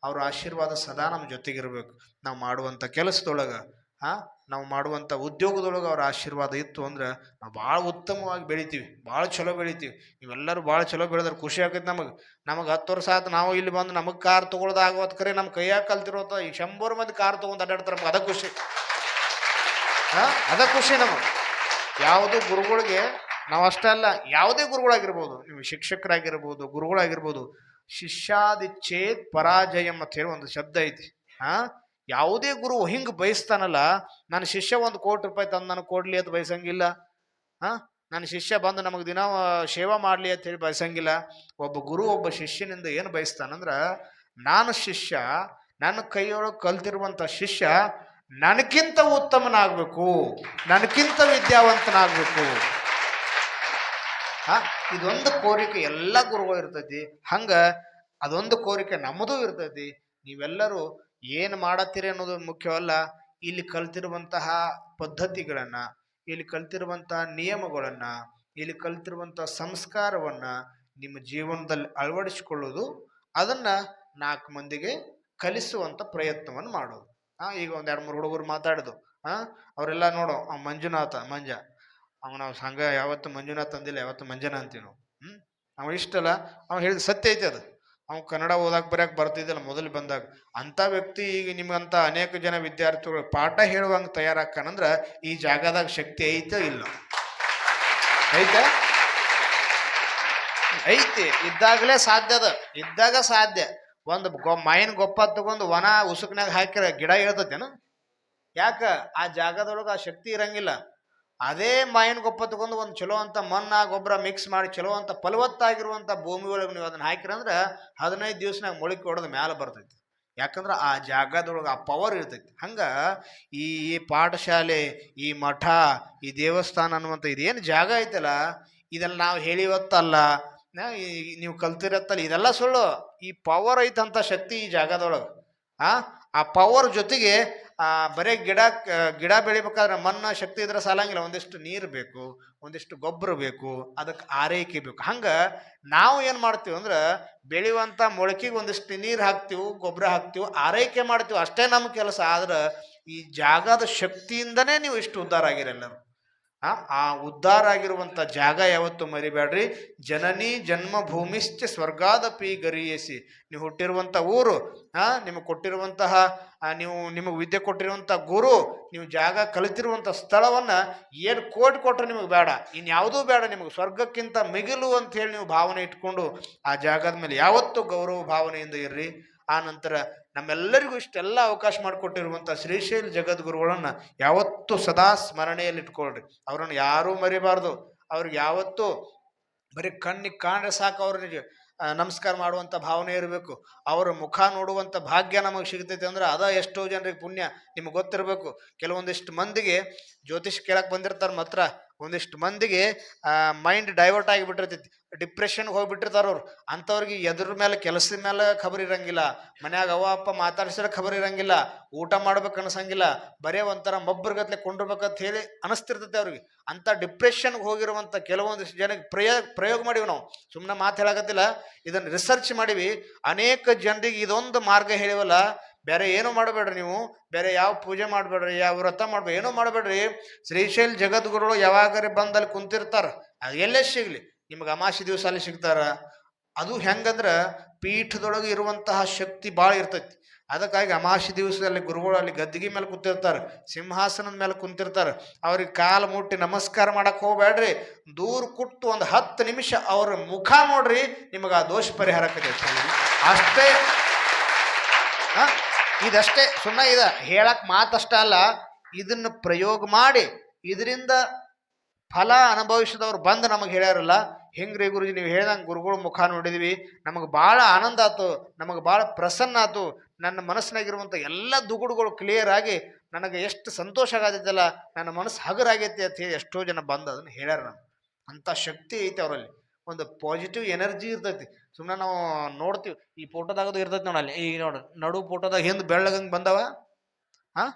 ಅವ್ರ ಆಶೀರ್ವಾದ ಸದಾ ನಮ್ಮ ಜೊತೆಗಿರ್ಬೇಕು. ನಾವು ಮಾಡುವಂಥ ಕೆಲಸದೊಳಗೆ ಹಾಂ ನಾವು ಮಾಡುವಂಥ ಉದ್ಯೋಗದೊಳಗೆ ಅವ್ರ ಆಶೀರ್ವಾದ ಇತ್ತು ಅಂದ್ರೆ ನಾವು ಭಾಳ ಉತ್ತಮವಾಗಿ ಬೆಳಿತೀವಿ ಭಾಳ ಚಲೋ ಬೆಳಿತೀವಿ. ನೀವೆಲ್ಲರೂ ಭಾಳ ಚಲೋ ಬೆಳೆದ್ರೆ ಖುಷಿ ಆಗೈತೆ ನಮಗೆ. ನಮಗೆ ಹತ್ತು ವರ್ಷ ಆಯ್ತು ನಾವು ಇಲ್ಲಿ ಬಂದು ನಮಗೆ ಕಾರ್ ತೊಗೊಳ್ದು ಆಗೋತ್ ಕರೆ ನಮ್ಮ ಕೈಯಾಗ ಕಲ್ತಿರೋತ ಈ ಶಂಬರ್ ಮಂದಿ ಕಾರ್ ತೊಗೊಂಡು ಅಡ್ಡಾಡ್ತಾರೆ ನಮ್ಗೆ ಅದ ಖುಷಿ. ಅದ ಖುಷಿ ನಮಗೆ. ಯಾವುದು ಗುರುಗಳಿಗೆ ನಾವು ಅಷ್ಟೇ ಅಲ್ಲ, ಯಾವುದೇ ಗುರುಗಳಾಗಿರ್ಬೋದು ನೀವು ಶಿಕ್ಷಕರಾಗಿರ್ಬೋದು, ಗುರುಗಳಾಗಿರ್ಬೋದು, ಶಿಷ್ಯಾದಿಚ್ಛೇದ್ ಪರಾಜಯಂ ಅಂತ ಹೇಳಿ ಒಂದು ಶಬ್ದ ಐತಿ. ಹಾ? ಯಾವುದೇ ಗುರು ಹಿಂಗೆ ಬಯಸ್ತಾನಲ್ಲ ನನ್ನ ಶಿಷ್ಯ ಒಂದು ಕೋಟಿ ರೂಪಾಯಿ ತಂದು ನನಗೆ ಕೊಡ್ಲಿ ಅಂತ ಬಯಸಂಗಿಲ್ಲ. ಹಾ? ನನ್ನ ಶಿಷ್ಯ ಬಂದು ನಮಗೆ ದಿನ ಸೇವಾ ಮಾಡಲಿ ಅಂತ ಹೇಳಿ ಬಯಸಂಗಿಲ್ಲ. ಒಬ್ಬ ಗುರು ಒಬ್ಬ ಶಿಷ್ಯನಿಂದ ಏನು ಬಯಸ್ತಾನಂದ್ರ, ನಾನು ಶಿಷ್ಯ ನನ್ನ ಕೈಯೊಳಗೆ ಕಲ್ತಿರುವಂಥ ಶಿಷ್ಯ ನನಗಿಂತ ಉತ್ತಮನಾಗಬೇಕು ನನಗಿಂತ ವಿದ್ಯಾವಂತನಾಗಬೇಕು. ಹಾ? ಇದೊಂದು ಕೋರಿಕೆ ಎಲ್ಲ ಗುರುಗಳು ಇರ್ತೈತಿ. ಹಂಗ ಅದೊಂದು ಕೋರಿಕೆ ನಮ್ಮದು ಇರ್ತೈತಿ. ನೀವೆಲ್ಲರೂ ಏನು ಮಾಡತ್ತೀರಿ ಅನ್ನೋದು ಮುಖ್ಯವಲ್ಲ. ಇಲ್ಲಿ ಕಲ್ತಿರುವಂತಹ ಪದ್ಧತಿಗಳನ್ನ, ಇಲ್ಲಿ ಕಲ್ತಿರುವಂತಹ ನಿಯಮಗಳನ್ನ, ಇಲ್ಲಿ ಕಲ್ತಿರುವಂತಹ ಸಂಸ್ಕಾರವನ್ನ ನಿಮ್ಮ ಜೀವನದಲ್ಲಿ ಅಳವಡಿಸಿಕೊಳ್ಳೋದು, ಅದನ್ನ ನಾಲ್ಕು ಮಂದಿಗೆ ಕಲಿಸುವಂತ ಪ್ರಯತ್ನವನ್ನು ಮಾಡೋದು. ಆ ಈಗ ಒಂದ್ ಎರಡು, ಮೂರು ಹುಡುಗರು ಮಾತಾಡಿದು. ಆ ಅವರೆಲ್ಲ ನೋಡು, ಅವ್ ಮಂಜುನಾಥ, ಮಂಜ. ಅವ್ನ ನಾವು ಸಂಘ ಯಾವತ್ತು ಮಂಜುನಾಥ್ ಅಂದಿಲ್ಲ, ಯಾವತ್ತು ಮಂಜನ ಅಂತೀವಿ ನಾವು. ಹ್ಮ್? ಅವ ಇಷ್ಟಲ್ಲ ಅವ್ನು ಹೇಳಿದ ಸತ್ಯ ಐತೆ ಅದು. ಅವ್ ಕನ್ನಡ ಓದಾಕ್ ಬರ್ಯಾಕ ಬರ್ತಿದ್ದಿಲ್ಲ ಮೊದಲು ಬಂದಾಗ. ಅಂತ ವ್ಯಕ್ತಿ ಈಗ ನಿಮ್ಗಂತ ಅನೇಕ ಜನ ವಿದ್ಯಾರ್ಥಿಗಳು ಪಾಠ ಹೇಳುವಂಗ ತಯಾರಾಕನಂದ್ರ ಈ ಜಾಗದಾಗ ಶಕ್ತಿ ಐತೋ ಇಲ್ಲ? ಐತೆ? ಐತಿ. ಇದ್ದಾಗಲೇ ಸಾಧ್ಯ ಅದ. ಇದ್ದಾಗ ಸಾಧ್ಯ. ಒಂದು ಗೊ ಮಾಯಿನ ಗೊಪ್ಪ ತಗೊಂಡು ವನ ಉಸುಕ್ನಾಗ ಹಾಕಿರ ಗಿಡ ಹೇಳ್ತತೇನು ಯಾಕ? ಆ ಜಾಗದೊಳಗೆ ಆ ಶಕ್ತಿ ಇರಂಗಿಲ್ಲ. ಅದೇ ಮಾಯಿನ ಗೊಪ್ಪ ತಗೊಂಡು ಒಂದು ಚಲೋ ಅಂತ ಮಣ್ಣ ಗೊಬ್ಬರ ಮಿಕ್ಸ್ ಮಾಡಿ ಚಲೋ ಅಂತ ಫಲವತ್ತಾಗಿರುವಂತ ಭೂಮಿ ಒಳಗೆ ನೀವು ಅದನ್ನ ಹಾಕಿರಂದ್ರೆ ಹದಿನೈದು ದಿವಸನಾಗ ಮೊಳಕೆ ಹೊಡೆದ ಮ್ಯಾಲೆ ಬರ್ತೈತಿ. ಯಾಕಂದ್ರೆ ಆ ಜಾಗದೊಳಗೆ ಆ ಪವರ್ ಇರ್ತೈತಿ. ಹಂಗ ಈ ಪಾಠಶಾಲೆ, ಈ ಮಠ, ಈ ದೇವಸ್ಥಾನ ಅನ್ನುವಂಥ ಇದೇನು ಜಾಗ ಐತಲ್ಲ, ಇದೆಲ್ಲ ನಾವು ಹೇಳಿವತ್ತಲ್ಲ. ನೀವು ಕಲ್ತಿರತ್ತಲ್ಲ, ಇದೆಲ್ಲ ಸುಳ್ಳು. ಈ ಪವರ್ ಐತಂತ ಶಕ್ತಿ ಈ ಜಾಗದೊಳಗೆ. ಆ? ಆ ಪವರ್ ಜೊತೆಗೆ, ಆ, ಬರೇ ಗಿಡ ಗಿಡ ಬೆಳಿಬೇಕಾದ್ರೆ ಮಣ್ಣು ಶಕ್ತಿ ಇದ್ರೆ ಸಾಲಂಗಿಲ್ಲ. ಒಂದಿಷ್ಟು ನೀರು ಬೇಕು, ಒಂದಿಷ್ಟು ಗೊಬ್ಬರ ಬೇಕು, ಅದಕ್ಕೆ ಆರೈಕೆ ಬೇಕು. ಹಂಗ ನಾವು ಏನು ಮಾಡ್ತೀವಿ ಅಂದ್ರೆ ಬೆಳೆಯುವಂಥ ಮೊಳಕೆಗೆ ಒಂದಿಷ್ಟು ನೀರು ಹಾಕ್ತೀವಿ ಗೊಬ್ಬರ ಹಾಕ್ತೀವಿ, ಆರೈಕೆ ಮಾಡ್ತೀವಿ. ಅಷ್ಟೇ ನಮ್ಮ ಕೆಲಸ. ಆದ್ರೆ ಈ ಜಾಗದ ಶಕ್ತಿಯಿಂದನೇ ನೀವು ಇಷ್ಟು ಉದ್ಧಾರ ಆಗಿರಲ್ಲರು ಆ ಉದ್ಧಾರ ಆಗಿರುವಂಥ ಜಾಗ ಯಾವತ್ತು ಮರಿಬೇಡ್ರಿ. ಜನನಿ ಜನ್ಮಭೂಮಿಶ್ಚ ಸ್ವರ್ಗಾದಪಿ ಗರಿಯಸಿ. ನೀವು ಹುಟ್ಟಿರುವಂಥ ಊರು, ಆ, ನಿಮಗೆ ಕೊಟ್ಟಿರುವಂತಹ ನೀವು ನಿಮಗೆ ವಿದ್ಯೆ ಕೊಟ್ಟಿರುವಂಥ ಗುರು, ನೀವು ಜಾಗ ಕಲಿತಿರುವಂಥ ಸ್ಥಳವನ್ನ ಏನು ಕೋಟ್ ಕೊಟ್ಟರೆ ನಿಮಗೆ ಬೇಡ. ಇನ್ಯಾವುದೂ ಬೇಡ ನಿಮಗೆ. ಸ್ವರ್ಗಕ್ಕಿಂತ ಮಿಗಿಲು ಅಂತ ಹೇಳಿ ನೀವು ಭಾವನೆ ಇಟ್ಕೊಂಡು ಆ ಜಾಗದ ಮೇಲೆ ಯಾವತ್ತೂ ಗೌರವ ಭಾವನೆಯಿಂದ ಇರ್ರಿ. ಆ ನಂತರ ನಮ್ಮೆಲ್ಲರಿಗೂ ಇಷ್ಟೆಲ್ಲ ಅವಕಾಶ ಮಾಡಿಕೊಟ್ಟಿರುವಂಥ ಶ್ರೀಶೈಲ ಜಗದ್ಗುರುಗಳನ್ನು ಯಾವತ್ತೂ ಸದಾ ಸ್ಮರಣೆಯಲ್ಲಿ ಇಟ್ಕೊಳ್ರಿ ಅವರನ್ನು ಯಾರೂ ಮರಿಬಾರ್ದು. ಅವ್ರಿಗೆ ಯಾವತ್ತೂ ಬರೀ ಕಣ್ಣಿಗೆ ಕಾಣ್ರೆ ಸಾಕು ಅವ್ರಿಗೆ ನಮಸ್ಕಾರ ಮಾಡುವಂಥ ಭಾವನೆ ಇರಬೇಕು. ಅವರ ಮುಖ ನೋಡುವಂಥ ಭಾಗ್ಯ ನಮಗೆ ಸಿಗ್ತೈತೆ ಅಂದ್ರೆ ಅದ ಎಷ್ಟೋ ಜನರಿಗೆ ಪುಣ್ಯ. ನಿಮ್ಗೆ ಗೊತ್ತಿರಬೇಕು. ಕೆಲವೊಂದಿಷ್ಟು ಮಂದಿಗೆ ಜ್ಯೋತಿಷ್ ಕೇಳಕ್ಕೆ ಬಂದಿರ್ತಾರ ಮಾತ್ರ. ಒಂದಿಷ್ಟು ಮಂದಿಗೆ ಮೈಂಡ್ ಡೈವರ್ಟ್ ಆಗಿಬಿಟ್ಟಿರ್ತೈತಿ. ಡಿಪ್ರೆಷನ್ಗೆ ಹೋಗ್ಬಿಟ್ಟಿರ್ತಾರ ಅವ್ರು. ಅಂಥವ್ರಿಗೆ ಎದ್ರ ಮೇಲೆ ಕೆಲಸದ ಮೇಲೆ ಖಬರ್ ಇರಂಗಿಲ್ಲ. ಮನ್ಯಾಗ ಅವ ಅಪ್ಪ ಮಾತಾಡ್ಸಿದ್ರೆ ಖಬರ್ ಇರಂಗಿಲ್ಲ. ಊಟ ಮಾಡ್ಬೇಕು ಅನ್ಸಂಗಿಲ್ಲ. ಬರೇ ಒಂಥರ ಮಬ್ಬರ್ಗತ್ಲೆ ಕೊಂಡಿರ್ಬೇಕಂತ ಹೇಳಿ ಅನಿಸ್ತಿರ್ತೈತೆ ಅವ್ರಿಗೆ. ಅಂಥ ಡಿಪ್ರೆಷನ್ಗೆ ಹೋಗಿರುವಂಥ ಕೆಲವೊಂದಿಷ್ಟು ಜನಕ್ಕೆ ಪ್ರಯೋಗ ಪ್ರಯೋಗ ಮಾಡಿವಿ ನಾವು. ಸುಮ್ಮನೆ ಮಾತು ಹೇಳಕತ್ತಿಲ್ಲ. ಇದನ್ನು ರಿಸರ್ಚ್ ಮಾಡಿವಿ. ಅನೇಕ ಜನರಿಗೆ ಇದೊಂದು ಮಾರ್ಗ ಹೇಳಿವಲ್ಲ ಬೇರೆ ಏನು ಮಾಡಬೇಡ್ರಿ ನೀವು. ಬೇರೆ ಯಾವ ಪೂಜೆ ಮಾಡಬೇಡ್ರಿ ಯಾವ ವ್ರತ ಮಾಡ್ಬೇಡ ಏನೂ ಮಾಡಬೇಡ್ರಿ. ಶ್ರೀಶೈಲ್ ಜಗದ್ಗುರುಗಳು ಯಾವಾಗರೆ ಬಂದಲ್ಲಿ ಕುಂತಿರ್ತಾರ ಅದು ಎಲ್ಲೇ ಸಿಗ್ಲಿ. ನಿಮ್ಗೆ ಅಮಾಸಿ ದಿವಸ ಅಲ್ಲಿ ಸಿಗ್ತಾರ. ಅದು ಹೆಂಗಂದ್ರೆ ಪೀಠದೊಳಗೆ ಇರುವಂತಹ ಶಕ್ತಿ ಭಾಳ ಇರ್ತೈತಿ. ಅದಕ್ಕಾಗಿ ಅಮಾಸಿ ದಿವಸದಲ್ಲಿ ಗುರುಗಳು ಅಲ್ಲಿ ಗದ್ದಿಗೆ ಮೇಲೆ ಕುಂತಿರ್ತಾರೆ ಸಿಂಹಾಸನದ ಮೇಲೆ ಕುಂತಿರ್ತಾರೆ. ಅವ್ರಿಗೆ ಕಾಲು ಮುಟ್ಟಿ ನಮಸ್ಕಾರ ಮಾಡಕ್ ಹೋಗ್ಬೇಡ್ರಿ. ದೂರ ಕುಟ್ಟು ಒಂದು ಹತ್ತು ನಿಮಿಷ ಅವ್ರ ಮುಖ ನೋಡ್ರಿ ನಿಮಗೆ ಆ ದೋಷ ಪರಿಹಾರಕ್ಕೆ. ಅಷ್ಟೇ. ಆ, ಇದಷ್ಟೇ ಸುಮ್ಮನೆ ಇದ, ಹೇಳಕ್ ಮಾತಷ್ಟ ಅಲ್ಲ, ಇದನ್ನು ಪ್ರಯೋಗ ಮಾಡಿ, ಇದರಿಂದ ಫಲ ಅನುಭವಿಸಿದವ್ರು ಬಂದು ನಮಗೆ ಹೇಳ್ಯಾರಲ್ಲ, ಹೆಂಗ್ರಿ ಗುರುಜಿ, ನೀವು ಹೇಳ್ದಂಗೆ ಗುರುಗಳ ಮುಖ ನೋಡಿದ್ವಿ, ನಮಗೆ ಭಾಳ ಆನಂದ ಆಯ್ತು ನಮಗೆ ಭಾಳ ಪ್ರಸನ್ನ ಆಯ್ತು ನನ್ನ ಮನಸ್ಸಿನಾಗಿರುವಂಥ ಎಲ್ಲ ದುಗುಡುಗಳು ಕ್ಲಿಯರ್ ಆಗಿ ನನಗೆ ಎಷ್ಟು ಸಂತೋಷ ಆಗತ್ತಲ್ಲ, ನನ್ನ ಮನಸ್ಸು ಹಗುರಾಗೈತಿ ಅಂತ ಹೇಳಿ ಎಷ್ಟೋ ಜನ ಬಂದು ಅದನ್ನು ಹೇಳ್ಯಾರ ನಮ್ಗೆ. ಅಂಥ ಶಕ್ತಿ ಐತೆ ಅವರಲ್ಲಿ. ಒಂದು ಪಾಸಿಟಿವ್ ಎನರ್ಜಿ ಇರ್ತೈತಿ. ಸುಮ್ಮನೆ ನಾವು ನೋಡ್ತೀವಿ, ಈ ಫೋಟೋದಾಗದು ಇರ್ತೈತಿ ನೋಡಲ್ಲಿ ಈ ನೋಡಿ, ನಡು ಫೋಟೋದಾಗ ಹಿಂದೆ ಬೆಳ್ಳಗಂಗೆ ಬಂದವ. ಹಾಂ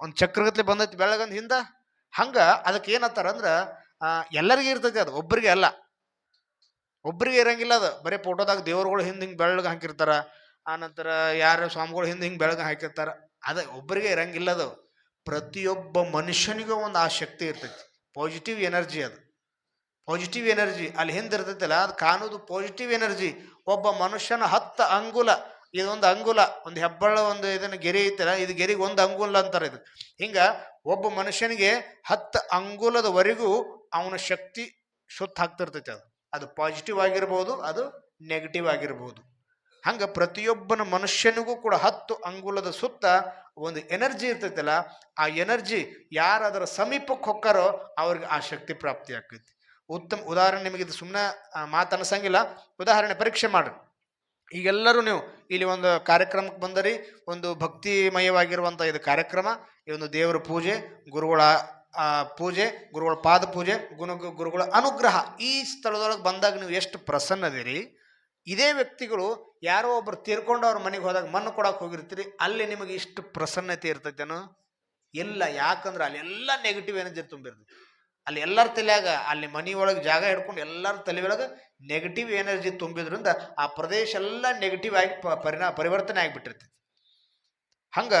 ಒಂದು ಚಕ್ರಗತ್ಲೆ ಬಂದೈತಿ ಬೆಳ್ಳಗಂದು ಹಿಂದೆ. ಹಂಗ ಅದಕ್ಕೆ ಏನತ್ತಾರ ಅಂದ್ರೆ ಎಲ್ಲರಿಗೂ ಇರ್ತೈತಿ ಅದು ಒಬ್ಬರಿಗೆ ಅಲ್ಲ. ಒಬ್ಬರಿಗೆ ಇರಂಗಿಲ್ಲ ಅದು. ಬರೀ ಫೋಟೋದಾಗ ದೇವ್ರುಗಳು ಹಿಂದೆ ಹಿಂಗೆ ಬೆಳ್ಳಗೆ ಹಾಕಿರ್ತಾರ. ಆನಂತರ ಯಾರ ಸ್ವಾಮಿಗಳು ಹಿಂದೆ ಹಿಂಗೆ ಬೆಳಗ್ಗೆ ಹಾಕಿರ್ತಾರ. ಅದು ಒಬ್ಬರಿಗೆ ಇರಂಗಿಲ್ಲ ಅದು. ಪ್ರತಿಯೊಬ್ಬ ಮನುಷ್ಯನಿಗೂ ಒಂದು ಆ ಶಕ್ತಿ ಇರ್ತೈತಿ. ಪಾಸಿಟಿವ್ ಎನರ್ಜಿ ಅದು. ಪಾಸಿಟಿವ್ ಎನರ್ಜಿ ಅಲ್ಲಿ ಹಿಂದಿರ್ತೈತಲ್ಲ ಅದು ಕಾಣೋದು ಪಾಸಿಟಿವ್ ಎನರ್ಜಿ ಒಬ್ಬ ಮನುಷ್ಯನ ಹತ್ತು ಅಂಗುಲ, ಇದೊಂದು ಅಂಗುಲ, ಒಂದು ಹೆಬ್ಬಳ್ಳ ಒಂದು ಇದನ್ನ ಗೆರೆ ಐತಲ್ಲ, ಇದು ಗೆರೆಗೆ ಒಂದು ಅಂಗುಲ ಅಂತಾರೆ ಇದು. ಹಿಂಗ ಒಬ್ಬ ಮನುಷ್ಯನಿಗೆ ಹತ್ತು ಅಂಗುಲದವರೆಗೂ ಅವನ ಶಕ್ತಿ ಸುತ್ತ ಹಾಕ್ತಿರ್ತೈತೆ ಅದು. ಅದು ಪಾಸಿಟಿವ್ ಆಗಿರ್ಬೋದು, ಅದು ನೆಗೆಟಿವ್ ಆಗಿರ್ಬೋದು. ಹಂಗ ಪ್ರತಿಯೊಬ್ಬನ ಮನುಷ್ಯನಿಗೂ ಕೂಡ ಹತ್ತು ಅಂಗುಲದ ಸುತ್ತ ಒಂದು ಎನರ್ಜಿ ಇರ್ತೈತಲ್ಲ, ಆ ಎನರ್ಜಿ ಯಾರು ಅದರ ಸಮೀಪಕ್ಕೆ ಹೊಕ್ಕಾರೋ ಅವ್ರಿಗೆ ಆ ಶಕ್ತಿ ಪ್ರಾಪ್ತಿ ಆಕೈತಿ ಉತ್ತಮ ಉದಾಹರಣೆ ನಿಮಗೆ ಇದು ಸುಮ್ಮನೆ ಮಾತು ಅನ್ಸಂಗಿಲ್ಲ ಉದಾಹರಣೆ ಪರೀಕ್ಷೆ ಮಾಡ್ರಿ. ಈಗೆಲ್ಲರೂ ನೀವು ಇಲ್ಲಿ ಒಂದು ಕಾರ್ಯಕ್ರಮಕ್ಕೆ ಬಂದರಿ, ಒಂದು ಭಕ್ತಿಮಯವಾಗಿರುವಂಥ ಇದು ಕಾರ್ಯಕ್ರಮ, ಈ ಒಂದು ದೇವರ ಪೂಜೆ, ಗುರುಗಳ ಪೂಜೆ, ಗುರುಗಳ ಪಾದ ಪೂಜೆ, ಗುಣ, ಗುರುಗಳ ಅನುಗ್ರಹ ಈ ಸ್ಥಳದೊಳಗೆ ಬಂದಾಗ ನೀವು ಎಷ್ಟು ಪ್ರಸನ್ನದಿರಿ ಇದೇ ವ್ಯಕ್ತಿಗಳು ಯಾರೋ ಒಬ್ರು ತೀರ್ಕೊಂಡು ಅವ್ರ ಮನೆಗೆ ಹೋದಾಗ ಮಣ್ಣು ಕೊಡಕ್ಕೆ ಹೋಗಿರ್ತೀರಿ, ಅಲ್ಲಿ ನಿಮಗೆ ಇಷ್ಟು ಪ್ರಸನ್ನತೆ ಇರ್ತೈತೇನೋ? ಇಲ್ಲ ಯಾಕಂದ್ರೆ ಅಲ್ಲೆಲ್ಲ ನೆಗೆಟಿವ್ ಎನರ್ಜಿ ತುಂಬಿರ್ತೈತಿ. ಅಲ್ಲಿ ಎಲ್ಲರ ತಲೆಯಾಗ, ಅಲ್ಲಿ ಮನೆಯೊಳಗೆ ಜಾಗ ಹಿಡ್ಕೊಂಡು ಎಲ್ಲರ ತಲೆ ಒಳಗೆ ನೆಗೆಟಿವ್ ಎನರ್ಜಿ ತುಂಬಿದ್ರಿಂದ ಆ ಪ್ರದೇಶ ಎಲ್ಲ ನೆಗೆಟಿವ್ ಆಗಿ ಪರಿಣಾಮ ಪರಿವರ್ತನೆ ಆಗಿಬಿಟ್ಟಿರ್ತೈತಿ. ಹಂಗ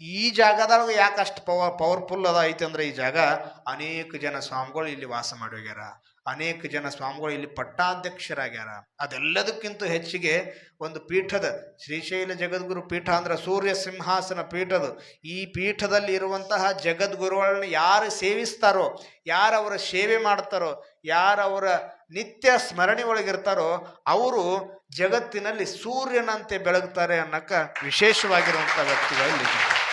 ಈ ಜಾಗದೊಳಗೆ ಯಾಕೆ ಅಷ್ಟು ಪವರ್ ಪವರ್ಫುಲ್ ಅದ ಐತೆ ಅಂದ್ರೆ ಈ ಜಾಗ ಅನೇಕ ಜನ ಸ್ವಾಮಿಗಳು ಇಲ್ಲಿ ವಾಸ ಮಾಡಿ ಹೋಗ್ಯಾರ. ಅನೇಕ ಜನ ಸ್ವಾಮಿಗಳು ಇಲ್ಲಿ ಪಟ್ಟಾಧ್ಯಕ್ಷರಾಗ್ಯಾರ. ಅದೆಲ್ಲದಕ್ಕಿಂತ ಹೆಚ್ಚಿಗೆ ಒಂದು ಪೀಠದ ಶ್ರೀಶೈಲ ಜಗದ್ಗುರು ಪೀಠ ಅಂದ್ರೆ ಸೂರ್ಯ ಸಿಂಹಾಸನ ಪೀಠದ. ಈ ಪೀಠದಲ್ಲಿ ಇರುವಂತಹ ಜಗದ್ಗುರುಗಳನ್ನ ಯಾರು ಸೇವಿಸ್ತಾರೋ, ಯಾರು ಅವರ ಸೇವೆ ಮಾಡ್ತಾರೋ, ಯಾರು ಅವರ ನಿತ್ಯ ಸ್ಮರಣೆ ಒಳಗಿರ್ತಾರೋ, ಅವರು ಜಗತ್ತಿನಲ್ಲಿ ಸೂರ್ಯನಂತೆ ಬೆಳಗ್ತಾರೆ ಅನ್ನಕ್ಕ ವಿಶೇಷವಾಗಿರುವಂಥ ವ್ಯಕ್ತಿಗಳಲ್ಲಿ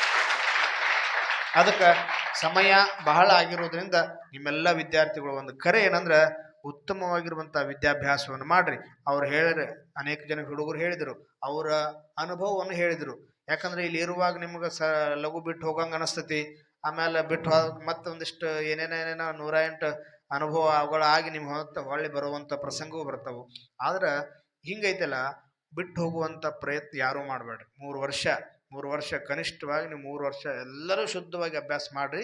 ಅದಕ್ಕೆ ಸಮಯ ಬಹಳ ಆಗಿರೋದ್ರಿಂದ ನಿಮ್ಮೆಲ್ಲ ವಿದ್ಯಾರ್ಥಿಗಳು ಒಂದು ಕರೆ ಏನಂದ್ರೆ ಉತ್ತಮವಾಗಿರುವಂಥ ವಿದ್ಯಾಭ್ಯಾಸವನ್ನು ಮಾಡ್ರಿ. ಅವ್ರು ಹೇಳಿದ್ರೆ ಅನೇಕ ಜನ ಹುಡುಗರು ಹೇಳಿದರು, ಅವರ ಅನುಭವವನ್ನು ಹೇಳಿದರು. ಯಾಕಂದ್ರೆ ಇಲ್ಲಿ ಇರುವಾಗ ನಿಮ್ಗೆ ಸ ಲಘು ಬಿಟ್ಟು ಹೋಗಂಗೆ ಅನಿಸ್ತತಿ, ಆಮೇಲೆ ಬಿಟ್ಟು ಹೋದ ಮತ್ತೊಂದಿಷ್ಟು ಏನೇನೇನೇನೋ ನೂರ ಎಂಟು ಅನುಭವ ಅವುಗಳಾಗಿ ನಿಮ್ಮ ಹೊತ್ತ ಹೊಳ್ಳಿ ಬರುವಂಥ ಪ್ರಸಂಗವೂ ಬರ್ತವೆ. ಆದ್ರೆ ಹಿಂಗೈತಲ್ಲ, ಬಿಟ್ಟು ಹೋಗುವಂಥ ಪ್ರಯತ್ನ ಯಾರೂ ಮಾಡಬೇಡ್ರಿ. ಮೂರು ವರ್ಷ ಮೂರು ವರ್ಷ ಕನಿಷ್ಠವಾಗಿ ನೀವು ಮೂರು ವರ್ಷ ಎಲ್ಲರೂ ಶುದ್ಧವಾಗಿ ಅಭ್ಯಾಸ ಮಾಡಿರಿ.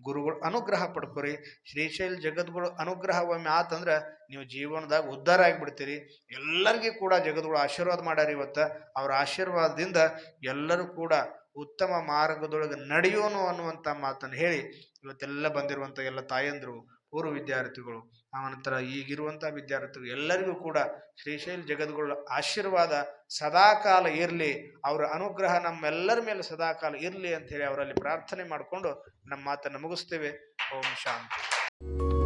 ಗುರುಗಳು ಅನುಗ್ರಹ ಪಡ್ಕೊರಿ. ಶ್ರೀಶೈಲ ಜಗದ್ಗುರು ಅನುಗ್ರಹ ಒಮ್ಮೆ ಆತಂದ್ರೆ ನೀವು ಜೀವನದಾಗ ಉದ್ಧಾರ ಆಗಿಬಿಡ್ತೀರಿ. ಎಲ್ಲರಿಗೂ ಕೂಡ ಜಗದ್ಗುರು ಆಶೀರ್ವಾದ ಮಾಡ್ಯಾರ ಇವತ್ತು. ಅವ್ರ ಆಶೀರ್ವಾದದಿಂದ ಎಲ್ಲರೂ ಕೂಡ ಉತ್ತಮ ಮಾರ್ಗದೊಳಗೆ ನಡೆಯೋನು ಅನ್ನುವಂಥ ಮಾತನ್ನು ಹೇಳಿ ಇವತ್ತೆಲ್ಲ ಬಂದಿರುವಂಥ ಎಲ್ಲ ತಾಯಂದರು, ಪೂರ್ವ ವಿದ್ಯಾರ್ಥಿಗಳು ಆನಂತರ ಈಗಿರುವಂಥ ವಿದ್ಯಾರ್ಥಿಗಳು ಎಲ್ಲರಿಗೂ ಕೂಡ ಶ್ರೀಶೈಲ ಜಗದ್ಗುರು ಆಶೀರ್ವಾದ ಸದಾಕಾಲ ಇರಲಿ. ಅವರ ಅನುಗ್ರಹ ನಮ್ಮೆಲ್ಲರ ಮೇಲೆ ಸದಾಕಾಲ ಇರಲಿ ಅಂತ ಹೇಳಿ ಅವರಲ್ಲಿ ಪ್ರಾರ್ಥನೆ ಮಾಡಿಕೊಂಡು ನಮ್ಮ ಮಾತನ್ನು ಮುಗಿಸ್ತೇವೆ. ಓಂ ಶಾಂತಿ.